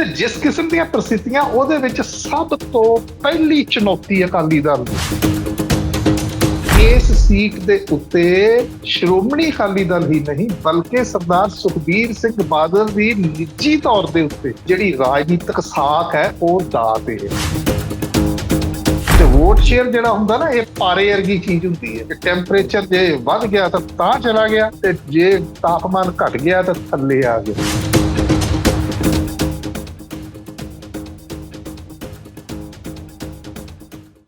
ਤੇ ਜਿਸ ਕਿਸਮ ਦੀਆਂ ਪ੍ਰਸਥਿਤੀਆਂ, ਉਹਦੇ ਵਿੱਚ ਸਭ ਤੋਂ ਪਹਿਲੀ ਚੁਣੌਤੀ ਅਕਾਲੀ ਦਲ ਦੀ। ਇਸ ਸੀਟ ਦੇ ਉੱਤੇ ਸ਼੍ਰੋਮਣੀ ਅਕਾਲੀ ਦਲ ਹੀ ਨਹੀਂ, ਬਲਕਿ ਸਰਦਾਰ ਸੁਖਬੀਰ ਸਿੰਘ ਬਾਦਲ ਦੀ ਨਿੱਜੀ ਤੌਰ ਦੇ ਉੱਤੇ ਜਿਹੜੀ ਰਾਜਨੀਤਿਕ ਸਾਖ ਹੈ, ਉਹ ਦਾ ਤੇ ਹੈ ਵੋਟ ਸ਼ੇਅਰ ਜਿਹੜਾ ਹੁੰਦਾ ਨਾ, ਇਹ ਪਾਰੇ ਵਰਗੀ ਚੀਜ਼ ਹੁੰਦੀ ਹੈ। ਕਿ ਟੈਂਪਰੇਚਰ ਜੇ ਵੱਧ ਗਿਆ ਤਾਂ ਤਾਂ ਚਲਾ ਗਿਆ, ਤੇ ਜੇ ਤਾਪਮਾਨ ਘਟ ਗਿਆ ਤਾਂ ਥੱਲੇ ਆ ਗਿਆ।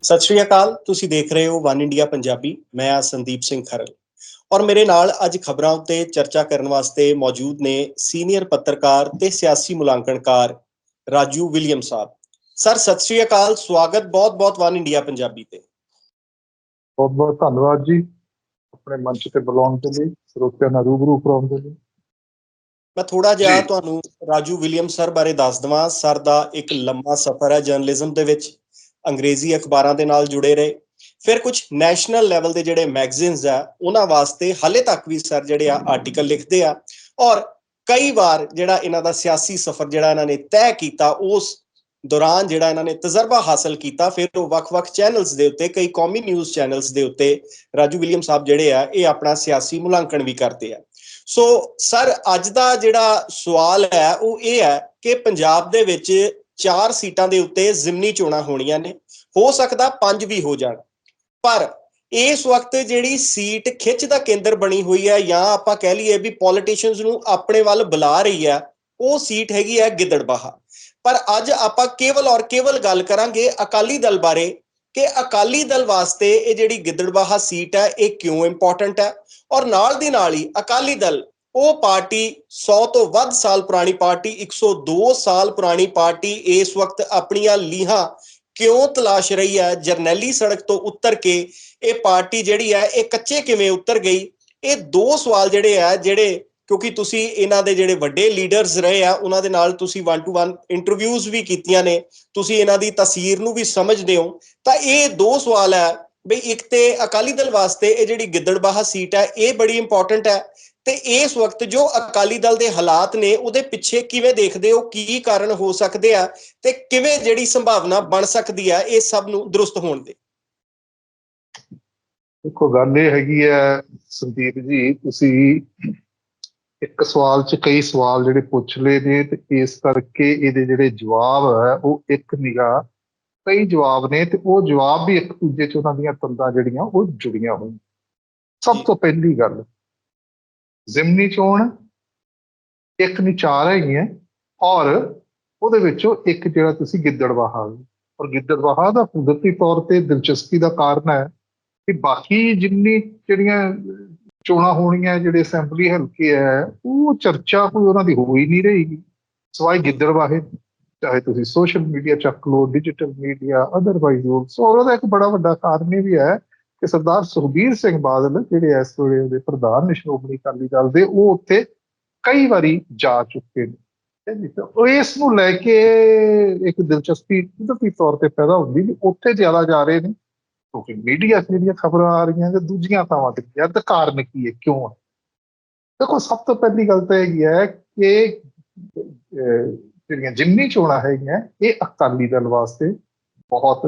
ਸਤਿ ਸ਼੍ਰੀ ਅਕਾਲ ਤੁਸੀਂ ਦੇਖ ਰਹੇ ਹੋ ਵਨ ਇੰਡੀਆ ਪੰਜਾਬੀ ਮੈਂ ਆ ਸੰਦੀਪ ਸਿੰਘ ਖਰਲ ਔਰ ਮੇਰੇ ਨਾਲ ਅੱਜ ਖਬਰਾਂ ਉੱਤੇ ਚਰਚਾ ਕਰਨ ਵਾਸਤੇ ਮੌਜੂਦ ਨੇ ਸੀਨੀਅਰ ਪੱਤਰਕਾਰ ਤੇ ਸਿਆਸੀ ਮੁਲਾਂਕਣਕਾਰ ਰਾਜੂ ਵਿਲੀਅਮ ਸਾਹਿਬ। ਸਰ ਸਤਿ ਸ਼੍ਰੀ ਅਕਾਲ ਸਵਾਗਤ ਬਹੁਤ-ਬਹੁਤ ਵਨ ਇੰਡੀਆ ਪੰਜਾਬੀ ਤੇ। ਬਹੁਤ ਬਹੁਤ ਧੰਨਵਾਦ ਜੀ ਆਪਣੇ ਮੰਚ ਤੇ ਬੁਲਾਉਣ ਦੇ ਲਈ ਸਰੋਤਿਆਂ ਨਾਲ ਰੂਬਰੂ ਕਰਾਉਣ ਦੇ ਲਈ। ਮੈਂ ਥੋੜਾ ਜਿਹਾ। ਤੁਹਾਨੂੰ ਰਾਜੂ ਵਿਲੀਅਮ ਸਰ ਬਾਰੇ ਦੱਸ ਦਵਾਂ। ਸਰ ਦਾ ਇੱਕ ਲੰਮਾ ਸਫ਼ਰ ਹੈ ਜਰਨਲਿਜ਼ਮ ਦੇ ਵਿੱਚ। ਅੰਗਰੇਜ਼ੀ ਅਖਬਾਰਾਂ ਦੇ ਨਾਲ ਜੁੜੇ ਰਹੇ। ਫਿਰ ਕੁਝ ਨੈਸ਼ਨਲ ਲੈਵਲ ਦੇ ਜਿਹੜੇ ਮੈਗਜ਼ੀਨਸ ਆ, ਉਹਨਾਂ ਵਾਸਤੇ ਹਾਲੇ ਤੱਕ ਵੀ ਸਰ ਜਿਹੜੇ ਆ ਆਰਟੀਕਲ ਲਿਖਦੇ ਆ। ਔਰ ਕਈ ਵਾਰ ਜਿਹੜਾ ਇਹਨਾਂ ਦਾ ਸਿਆਸੀ ਸਫ਼ਰ ਜਿਹੜਾ ਇਹਨਾਂ ਨੇ ਤੈਅ ਕੀਤਾ, ਉਸ ਦੌਰਾਨ ਜਿਹੜਾ ਇਹਨਾਂ ਨੇ ਤਜਰਬਾ ਹਾਸਲ ਕੀਤਾ, ਫਿਰ ਉਹ ਵੱਖ-ਵੱਖ ਚੈਨਲਸ ਦੇ ਉੱਤੇ, ਕਈ ਕੌਮੀ ਨਿਊਜ਼ ਚੈਨਲਸ ਦੇ ਉੱਤੇ ਰਾਜੂ ਵਿਲੀਅਮ ਸਾਹਿਬ ਜਿਹੜੇ ਆ, ਇਹ ਆਪਣਾ ਸਿਆਸੀ ਮੁਲਾਂਕਣ ਵੀ ਕਰਦੇ ਆ। ਸੋ ਸਰ, ਅੱਜ ਦਾ ਜਿਹੜਾ ਸਵਾਲ ਹੈ, ਉਹ ਇਹ ਹੈ ਕਿ ਪੰਜਾਬ ਦੇ ਵਿੱਚ ਚਾਰ ਸੀਟਾਂ ਦੇ ਉੱਤੇ ਜ਼ਿਮਨੀ ਚੋਣਾਂ ਹੋਣੀਆਂ ਨੇ, ਹੋ ਸਕਦਾ ਪੰਜ ਵੀ ਹੋ ਜਾਣ। ਪਰ ਇਸ ਵਕਤ ਜਿਹੜੀ ਸੀਟ ਖਿੱਚ ਦਾ ਕੇਂਦਰ ਬਣੀ ਹੋਈ ਹੈ ਜਾਂ ਆਪਾਂ ਕਹਿ ਲਈਏ ਵੀ ਪੋਲੀਟੀਸ਼ੀਅਨਸ ਨੂੰ ਆਪਣੇ ਵੱਲ ਬੁਲਾ ਰਹੀ ਹੈ, ਉਹ ਸੀਟ ਹੈਗੀ ਹੈ ਗਿੱਦੜਬਾਹਾ। ਪਰ ਅੱਜ ਆਪਾਂ ਕੇਵਲ ਔਰ ਕੇਵਲ ਗੱਲ ਕਰਾਂਗੇ ਅਕਾਲੀ ਦਲ ਬਾਰੇ ਕਿ ਅਕਾਲੀ ਦਲ ਵਾਸਤੇ ਇਹ ਜਿਹੜੀ ਗਿੱਦੜਬਾਹਾ ਸੀਟ ਹੈ, ਇਹ ਕਿਉਂ ਇੰਪੋਰਟੈਂਟ ਹੈ? ਔਰ ਨਾਲ ਦੀ ਨਾਲ ਹੀ ਅਕਾਲੀ ਦਲ ਉਹ ਪਾਰਟੀ 100 ਤੋਂ ਵੱਧ ਸਾਲ ਪੁਰਾਣੀ ਪਾਰਟੀ 102 ਸਾਲ ਪੁਰਾਣੀ ਪਾਰਟੀ ਇਸ ਵਕਤ ਆਪਣੀਆਂ ਲੀਹਾਂ ਕਿਉਂ ਤਲਾਸ਼ ਰਹੀ ਹੈ? ਜਰਨੈਲੀ ਸੜਕ ਤੋਂ ਉੱਤਰ ਕੇ ਇਹ ਪਾਰਟੀ ਜਿਹੜੀ ਹੈ, ਇਹ ਕੱਚੇ ਕਿਵੇਂ ਉਤਰ ਗਈ? ਇਹ ਦੋ ਸਵਾਲ ਜਿਹੜੇ ਆ ਜਿਹੜੇ ਕਿਉਂਕਿ ਤੁਸੀਂ ਇਹਨਾਂ ਦੇ ਜਿਹੜੇ ਵੱਡੇ ਲੀਡਰਸ ਰਹੇ ਆ, ਉਹਨਾਂ ਦੇ ਨਾਲ ਤੁਸੀਂ 1 ਟੂ 1 ਇੰਟਰਵਿਊਜ਼ ਵੀ ਕੀਤੀਆਂ ਨੇ, ਤੁਸੀਂ ਇਹਨਾਂ ਦੀ ਤਸਵੀਰ ਨੂੰ ਵੀ ਸਮਝਦੇ ਹੋ। ਤਾਂ ਇਹ ਦੋ ਸਵਾਲ ਹੈ, ਬਈ ਇੱਕ ਤੇ ਅਕਾਲੀ ਦਲ ਵਾਸਤੇ ਇਹ ਜਿਹੜੀ ਗਿੱਦੜਬਾਹਾ ਸੀਟ ਹੈ, ਇਹ ਬੜੀ ਇੰਪੋਰਟੈਂਟ ਹੈ। ਤੇ ਇਸ ਵਕਤ ਜੋ ਅਕਾਲੀ ਦਲ ਦੇ ਹਾਲਾਤ ਨੇ ਉਹਦੇ ਪਿੱਛੇ ਕਿਵੇਂ ਦੇਖਦੇ ਹੋ? ਕੀ ਕਾਰਨ ਹੋ ਸਕਦੇ ਆ? ਤੇ ਕਿਵੇਂ ਜਿਹੜੀ ਸੰਭਾਵਨਾ ਬਣ ਸਕਦੀ ਆ ਇਹ ਸਭ ਨੂੰ ਦਰੁਸਤ ਹੋਣ ਦੇ? ਦੇਖੋ ਗੱਲ ਇਹ ਹੈਗੀ ਹੈ ਸੰਦੀਪ ਜੀ ਤੁਸੀਂ ਇੱਕ ਸਵਾਲ 'ਚ ਕਈ ਸਵਾਲ ਜਿਹੜੇ ਪੁੱਛ ਲਏ ਨੇ ਤੇ ਇਸ ਕਰਕੇ ਇਹਦੇ ਜਿਹੜੇ ਜਵਾਬ ਹੈ ਉਹ ਇੱਕ ਨਿਗਾ ਕਈ ਜਵਾਬ ਨੇ ਤੇ ਉਹ ਜਵਾਬ ਵੀ ਇੱਕ ਦੂਜੇ 'ਚ ਉਹਨਾਂ ਦੀਆਂ ਤੰਦਾਂ ਜਿਹੜੀਆਂ ਉਹ ਜੁੜੀਆਂ ਹੋਈਆਂ। ਸਭ ਤੋਂ ਪਹਿਲੀ ਗੱਲ ਜ਼ਿਮਨੀ ਚੋਣ, ਇੱਕ ਨਹੀਂ ਚਾਰ ਹੈਗੀਆਂ, ਔਰ ਉਹਦੇ ਵਿੱਚੋਂ ਇੱਕ ਜਿਹੜਾ ਤੁਸੀਂ ਗਿੱਦੜਵਾਹਾ ਔਰ ਗਿੱਦੜਵਾਹਾ ਦਾ ਕੁਦਰਤੀ ਤੌਰ ਤੇ ਦਿਲਚਸਪੀ ਦਾ ਕਾਰਨ ਹੈ ਕਿ ਬਾਕੀ ਜਿੰਨੀ ਜਿਹੜੀਆਂ ਚੋਣਾਂ ਹੋਣੀਆਂ, ਜਿਹੜੇ ਅਸੈਂਬਲੀ ਹਲਕੇ ਹੈ, ਉਹ ਚਰਚਾ ਕੋਈ ਉਹਨਾਂ ਦੀ ਹੋ ਹੀ ਨਹੀਂ ਰਹੀ ਸਵਾਏ ਗਿੱਦੜਵਾਹੇ ਚਾਹੇ ਤੁਸੀਂ ਸੋਸ਼ਲ ਮੀਡੀਆ ਚੱਕ ਲਓ ਡਿਜੀਟਲ ਮੀਡੀਆ ਅਦਰਵਾਈਜ਼ ਸੋ ਉਹਦਾ ਇੱਕ ਬੜਾ ਵੱਡਾ ਕਾਰਨ ਇਹ ਵੀ ਹੈ ਕਿ ਸਰਦਾਰ ਸੁਖਬੀਰ ਸਿੰਘ ਬਾਦਲ, ਜਿਹੜੇ ਇਸ ਵੇਲੇ ਦੇ ਪ੍ਰਧਾਨ ਨੇ ਸ਼੍ਰੋਮਣੀ ਅਕਾਲੀ ਦਲ ਦੇ, ਉਹ ਉੱਥੇ ਕਈ ਵਾਰੀ ਜਾ ਚੁੱਕੇ ਨੇ। ਜੀ? ਉਹ ਇਸ ਨੂੰ ਲੈ ਕੇ ਇੱਕ ਦਿਲਚਸਪੀ ਕੁਦਰਤੀ ਤੌਰ ਤੇ ਪੈਦਾ ਹੁੰਦੀ ਵੀ ਉੱਥੇ ਜ਼ਿਆਦਾ ਜਾ ਰਹੇ ਨੇ, ਕਿਉਂਕਿ ਮੀਡੀਆ 'ਚ ਜਿਹੜੀਆਂ ਖਬਰਾਂ ਆ ਰਹੀਆਂ ਤੇ ਦੂਜੀਆਂ ਥਾਵਾਂ ਤੇ ਯਾਰ ਤੇ ਕਾਰਨ ਕੀ ਹੈ? ਕਿਉਂ ਹੈ ਦੇਖੋ, ਸਭ ਤੋਂ ਪਹਿਲੀ ਗੱਲ ਤਾਂ ਇਹ ਹੈ ਕਿ ਜਿਹੜੀਆਂ ਜਿੰਨੀ ਚੋਣਾਂ ਹੈਗੀਆਂ, ਇਹ ਅਕਾਲੀ ਦਲ ਵਾਸਤੇ ਬਹੁਤ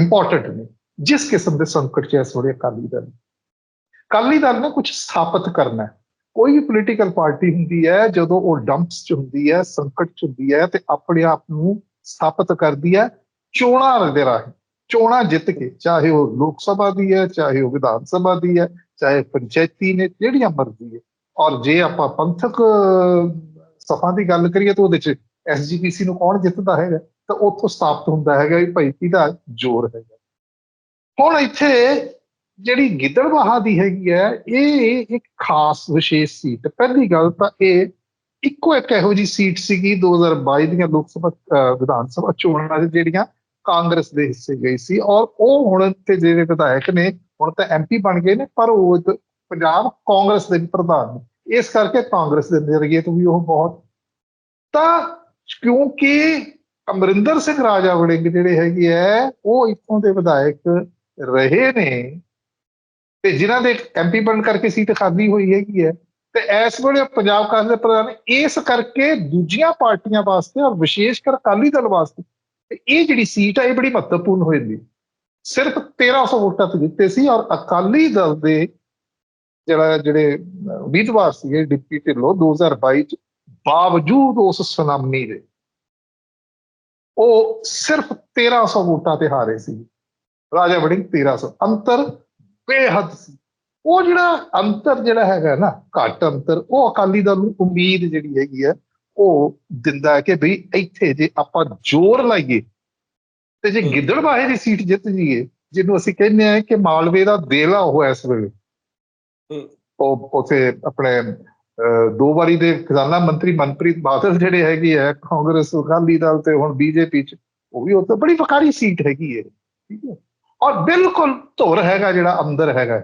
ਇੰਪੋਰਟੈਂਟ ਨੇ। ਜਿਸ ਕਿਸਮ ਦੇ ਸੰਕਟ 'ਚ ਇਸ ਵੇਲੇ ਅਕਾਲੀ ਦਲ। ਅਕਾਲੀ ਦਲ ਨੇ ਕੁਝ ਸਥਾਪਿਤ ਕਰਨਾ ਹੈ। ਕੋਈ ਵੀ ਪੋਲੀਟੀਕਲ ਪਾਰਟੀ ਹੁੰਦੀ ਹੈ, ਜਦੋਂ ਉਹ ਡੰਪਸ 'ਚ ਹੁੰਦੀ ਹੈ, ਸੰਕਟ 'ਚ ਹੁੰਦੀ ਹੈ ਤੇ ਆਪਣੇ ਆਪ ਨੂੰ ਸਥਾਪਿਤ ਕਰਦੀ ਹੈ ਚੋਣਾਂ ਦੇ ਰਾਹੀਂ। ਚੋਣਾਂ ਜਿੱਤ ਕੇ, ਚਾਹੇ ਉਹ ਲੋਕ ਸਭਾ ਦੀ ਹੈ, ਚਾਹੇ ਉਹ ਵਿਧਾਨ ਸਭਾ ਦੀ ਹੈ, ਚਾਹੇ ਪੰਚਾਇਤੀ ਨੇ, ਜਿਹੜੀਆਂ ਮਰਜ਼ੀ ਹੈ। ਔਰ ਜੇ ਆਪਾਂ ਪੰਥਕ ਸਫ਼ਾ ਦੀ ਗੱਲ ਕਰੀਏ ਤਾਂ ਉਹਦੇ 'ਚ ਐਸਜੀਪੀਸੀ ਨੂੰ ਕੌਣ ਜਿੱਤਦਾ ਹੈਗਾ? ਤਾਂ ਉੱਥੋਂ ਸਥਾਪਿਤ ਹੁੰਦਾ ਹੈਗਾ ਵੀ ਭਾਈ ਕਿਹਦਾ ਜ਼ੋਰ ਹੈਗਾ। ਹੁਣ ਇੱਥੇ ਜਿਹੜੀ ਗਿੱਦੜਬਾਹਾ ਦੀ ਹੈਗੀ ਹੈ, ਇਹ ਇੱਕ ਖਾਸ ਵਿਸ਼ੇਸ਼ ਸੀਟ ਪਹਿਲੀ ਗੱਲ ਤਾਂ ਇਹ ਇੱਕੋ ਇੱਕ ਇਹੋ ਜੀ ਸੀਟ ਸੀਗੀ 2022 ਦੀਆਂ ਲੋਕ ਸਭਾ ਵਿਧਾਨ ਸਭਾ ਚੋਣਾਂ 'ਚ ਜਿਹੜੀਆਂ ਕਾਂਗਰਸ ਦੇ ਹਿੱਸੇ ਗਈ ਸੀ ਔਰ ਉਹ ਹੁਣ ਤੇ ਜਿਹੜੇ ਵਿਧਾਇਕ ਨੇ, ਹੁਣ ਤਾਂ ਐਮਪੀ ਬਣ ਗਏ ਨੇ, ਪਰ ਉਹ ਇੱਕ ਪੰਜਾਬ ਕਾਂਗਰਸ ਦੇ ਵੀ ਪ੍ਰਧਾਨ ਨੇ। ਇਸ ਕਰਕੇ ਕਾਂਗਰਸ ਦੇ ਨਜ਼ਰੀਏ ਤੋਂ ਵੀ ਉਹ ਬਹੁਤ ਤਾਂ ਕਿਉਂਕਿ ਅਮਰਿੰਦਰ ਸਿੰਘ ਰਾਜਾ ਵੜਿੰਗ ਜਿਹੜੇ ਹੈਗੇ ਆ ਉਹ ਇੱਥੋਂ ਦੇ ਵਿਧਾਇਕ ਰਹੇ ਨੇ ਤੇ ਜਿਨ੍ਹਾਂ ਦੇ ਐਮਪੀ ਬਣਨ ਕਰਕੇ ਸੀਟ ਖਾਲੀ ਹੋਈ ਹੈਗੀ ਹੈ, ਤੇ ਇਸ ਵੇਲੇ ਪੰਜਾਬ ਕਾਂਗਰਸ ਦੇ ਪ੍ਰਧਾਨ ਇਸ ਕਰਕੇ ਦੂਜੀਆਂ ਪਾਰਟੀਆਂ ਵਾਸਤੇ ਔਰ ਵਿਸ਼ੇਸ਼ ਕਰ ਅਕਾਲੀ ਦਲ ਵਾਸਤੇ ਇਹ ਜਿਹੜੀ ਸੀਟ ਹੈ ਇਹ ਬੜੀ ਮਹੱਤਵਪੂਰਨ ਹੋ। ਜਾਂਦੀ ਸਿਰਫ 1300 ਵੋਟਾਂ ਤੇ ਜਿੱਤੇ ਸੀ ਔਰ ਅਕਾਲੀ ਦਲ ਦੇ ਜਿਹੜਾ, ਜਿਹੜੇ ਉਮੀਦਵਾਰ ਸੀਗੇ ਡਿਪਟੀ ਢਿੱਲੋਂ 2022 ਚ ਬਾਵਜੂਦ ਉਸ ਸੁਨਾਮੀ ਦੇ, ਉਹ ਸਿਰਫ 1300 ਵੋਟਾਂ ਤੇ ਹਾਰੇ ਸੀ। ਰਾਜਾ ਵੜਿੰਗ 1300 ਅੰਤਰ ਬੇਹੱਦ ਸੀ। ਉਹ ਜਿਹੜਾ ਅੰਤਰ ਜਿਹੜਾ ਹੈਗਾ ਨਾ ਘੱਟ ਅੰਤਰ ਉਹ ਅਕਾਲੀ ਦਲ ਨੂੰ ਉਮੀਦ ਜਿਹੜੀ ਹੈਗੀ ਹੈ ਉਹ ਦਿੰਦਾ ਹੈ ਕਿ ਭਈ ਇੱਥੇ ਜੇ ਆਪਾਂ ਜ਼ੋਰ ਲਾਈਏ ਤੇ ਜੇ। ਗਿੱਦੜਬਾਹੇ ਦੀ ਸੀਟ ਜਿੱਤ ਜੀਏ ਜਿਹਨੂੰ ਅਸੀਂ ਕਹਿੰਦੇ ਆ ਕਿ ਮਾਲਵੇ ਦਾ ਦੇਲਾ ਉਹ ਇਸ ਵੇਲੇ। ਉਹ ਉਥੇ ਆਪਣੇ ਦੋ ਵਾਰੀ ਦੇ ਖਜ਼ਾਨਾ ਮੰਤਰੀ ਮਨਪ੍ਰੀਤ ਬਾਦਲ ਜਿਹੜੇ ਹੈਗੇ ਆ ਕਾਂਗਰਸ ਅਕਾਲੀ ਦਲ ਤੇ ਹੁਣ ਬੀਜੇਪੀ ਚ ਉਹ ਵੀ ਉਹ ਤਾਂ ਬੜੀ ਵਕਾਰੀ ਸੀਟ ਹੈਗੀ ਹੈ। ਠੀਕ ਹੈ। ਔਰ ਬਿਲਕੁਲ ਧੁਰ ਹੈਗਾ ਜਿਹੜਾ ਅੰਦਰ ਹੈਗਾ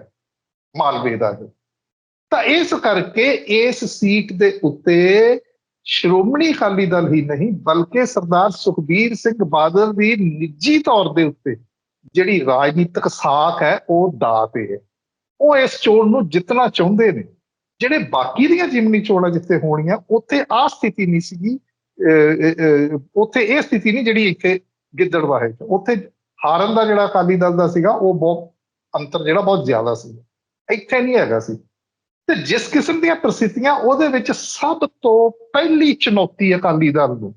ਮਾਲਵੇ ਦਾ ਤਾਂ ਇਸ ਕਰਕੇ ਇਸ ਸੀਟ ਦੇ ਉੱਤੇ ਸ਼੍ਰੋਮਣੀ ਅਕਾਲੀ ਦਲ ਹੀ ਨਹੀਂ ਬਲਕਿ ਸਰਦਾਰ ਸੁਖਬੀਰ ਸਿੰਘ ਬਾਦਲ ਦੀ ਨਿੱਜੀ ਤੌਰ ਦੇ ਉੱਤੇ ਜਿਹੜੀ ਰਾਜਨੀਤਿਕ ਸਾਖ ਹੈ ਉਹ ਦਾਅ ਤੇ ਹੈ। ਉਹ ਇਸ ਚੋਣ ਨੂੰ ਜਿੱਤਣਾ ਚਾਹੁੰਦੇ ਨੇ। ਜਿਹੜੇ ਬਾਕੀ ਦੀਆਂ ਜਿਮਨੀ ਚੋਣਾਂ ਜਿੱਥੇ ਹੋਣੀਆਂ ਉੱਥੇ ਆ ਸਥਿਤੀ ਨਹੀਂ ਸੀਗੀ ਅਹ, ਉੱਥੇ ਇਹ ਸਥਿਤੀ ਨਹੀਂ ਜਿਹੜੀ ਇੱਥੇ ਗਿੱਦੜਵਾਹੇ ਚ ਉੱਥੇ ਹਾਰਨ ਦਾ ਜਿਹੜਾ ਅਕਾਲੀ ਦਲ ਦਾ ਸੀਗਾ, ਉਹ ਬਹੁਤ ਅੰਤਰ ਜਿਹੜਾ ਬਹੁਤ ਜ਼ਿਆਦਾ ਸੀ। ਇੱਥੇ ਨਹੀਂ ਹੈਗਾ ਸੀ। ਤੇ ਜਿਸ ਕਿਸਮ ਦੀਆਂ ਪ੍ਰਸਥਿਤੀਆਂ, ਉਹਦੇ ਵਿੱਚ ਸਭ ਤੋਂ ਪਹਿਲੀ ਚੁਣੌਤੀ ਅਕਾਲੀ ਦਲ ਨੂੰ,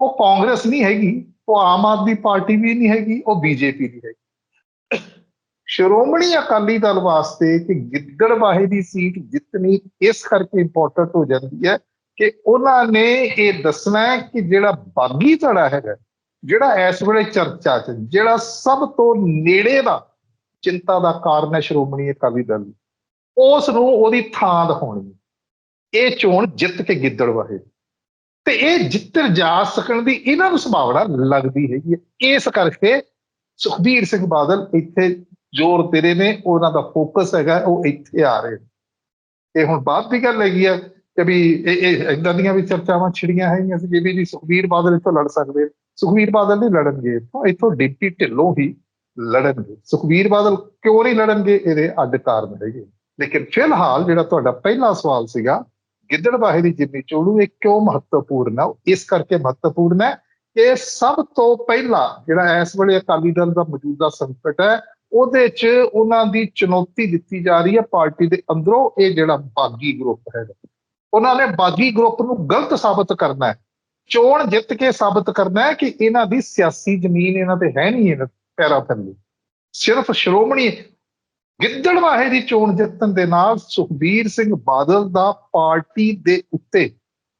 ਉਹ ਕਾਂਗਰਸ ਨਹੀਂ ਹੈਗੀ, ਉਹ ਆਮ ਆਦਮੀ ਪਾਰਟੀ ਵੀ ਨਹੀਂ ਹੈਗੀ, ਉਹ ਬੀਜੇਪੀ ਨਹੀਂ ਹੈਗੀ। ਸ਼੍ਰੋਮਣੀ ਅਕਾਲੀ ਦਲ ਵਾਸਤੇ ਕਿ ਗਿੱਦੜਬਾਹੇ ਦੀ ਸੀਟ ਜਿੱਤਣੀ ਇਸ ਕਰਕੇ ਇੰਪੋਰਟੈਂਟ ਹੋ ਜਾਂਦੀ ਹੈ ਕਿ ਉਹਨਾਂ ਨੇ ਇਹ ਦੱਸਣਾ ਕਿ ਜਿਹੜਾ ਬਾਗੀ ਧੜਾ ਹੈਗਾ ਜਿਹੜਾ ਇਸ ਵੇਲੇ ਚਰਚਾ 'ਚ, ਜਿਹੜਾ ਸਭ ਤੋਂ ਨੇੜੇ ਦਾ ਚਿੰਤਾ ਦਾ ਕਾਰਨ ਹੈ ਸ਼੍ਰੋਮਣੀ ਅਕਾਲੀ ਦਲ ਨੂੰ। ਉਸ ਨੂੰ ਉਹਦੀ ਥਾਂ ਦਿਖਾਉਣੀ ਇਹ ਚੋਣ ਜਿੱਤ ਕੇ ਗਿੱਦੜ ਗਿੱਦੜਬਾਹੇ ਤੇ ਇਹ ਜਿੱਤਰ ਜਾ ਸਕਣ ਦੀ ਇਹਨਾਂ ਨੂੰ ਸੰਭਾਵਨਾ ਲੱਗਦੀ ਹੈਗੀ ਹੈ ਇਸ ਕਰਕੇ ਸੁਖਬੀਰ ਸਿੰਘ ਬਾਦਲ ਇੱਥੇ ਜ਼ੋਰ ਤੇਰੇ ਨੇ, ਉਹਨਾਂ ਦਾ ਫੋਕਸ ਹੈਗਾ, ਉਹ ਇੱਥੇ ਆ ਰਹੇ ਨੇ ਇਹ ਹੁਣ ਬਾਅਦ ਦੀ ਗੱਲ ਹੈਗੀ ਆ ਕਿ ਵੀ ਇਹ ਇਹ ਇਦਾਂ ਦੀਆਂ ਵੀ ਚਰਚਾਵਾਂ ਛਿੜੀਆਂ ਹੈਗੀਆਂ ਸੀ ਵੀ ਸੁਖਬੀਰ ਬਾਦਲ ਇੱਥੋਂ ਲੜ ਸਕਦੇ ਨੇ। ਸੁਖਬੀਰ ਬਾਦਲ ਨਹੀਂ ਲੜਨਗੇ ਇੱਥੋਂ ਇੱਥੋਂ ਡਿਪਟੀ ਢਿੱਲੋਂ ਹੀ ਲੜਨਗੇ। ਸੁਖਬੀਰ ਬਾਦਲ ਕਿਉਂ ਨਹੀਂ ਲੜਨਗੇ? ਇਹਦੇ ਅੱਡ ਕਾਰਨ ਹੈਗੇ। ਲੇਕਿਨ ਫਿਲਹਾਲ ਜਿਹੜਾ ਤੁਹਾਡਾ ਪਹਿਲਾ ਸਵਾਲ ਸੀਗਾ, ਗਿੱਦੜਬਾਹੇ ਦੀ ਜਿੰਨੀ ਚੋਣੂ ਇਹ ਕਿਉਂ ਮਹੱਤਵਪੂਰਨ ਹੈ ਉਹ ਇਸ ਕਰਕੇ ਮਹੱਤਵਪੂਰਨ ਹੈ ਕਿ ਸਭ ਤੋਂ ਪਹਿਲਾਂ ਜਿਹੜਾ ਇਸ ਵੇਲੇ ਅਕਾਲੀ ਦਲ ਦਾ ਮੌਜੂਦਾ ਸੰਕਟ ਹੈ, ਉਹਦੇ 'ਚ ਉਹਨਾਂ ਦੀ ਚੁਣੌਤੀ ਦਿੱਤੀ ਜਾ ਰਹੀ ਹੈ ਪਾਰਟੀ ਦੇ ਅੰਦਰੋਂ, ਇਹ ਜਿਹੜਾ ਬਾਗੀ ਗਰੁੱਪ ਹੈਗਾ। ਉਹਨਾਂ ਨੇ ਬਾਗੀ ਗਰੁੱਪ ਨੂੰ ਗਲਤ ਸਾਬਤ ਕਰਨਾ ਹੈ। ਚੋਣ ਜਿੱਤ ਕੇ ਸਾਬਤ ਕਰਨਾ ਹੈ ਕਿ ਇਹਨਾਂ ਦੀ ਸਿਆਸੀ ਜ਼ਮੀਨ ਇਹਨਾਂ ਤੇ ਹੈ ਨਹੀਂ ਇਹਨਾਂ ਪੈਰਾ ਥੱਲੇ ਸਿਰਫ ਸ਼੍ਰੋਮਣੀ ਗਿੱਦੜਵਾਹੇ ਦੀ ਚੋਣ ਜਿੱਤਣ ਦੇ ਨਾਲ ਸੁਖਬੀਰ ਸਿੰਘ ਬਾਦਲ ਦਾ ਪਾਰਟੀ ਦੇ ਉੱਤੇ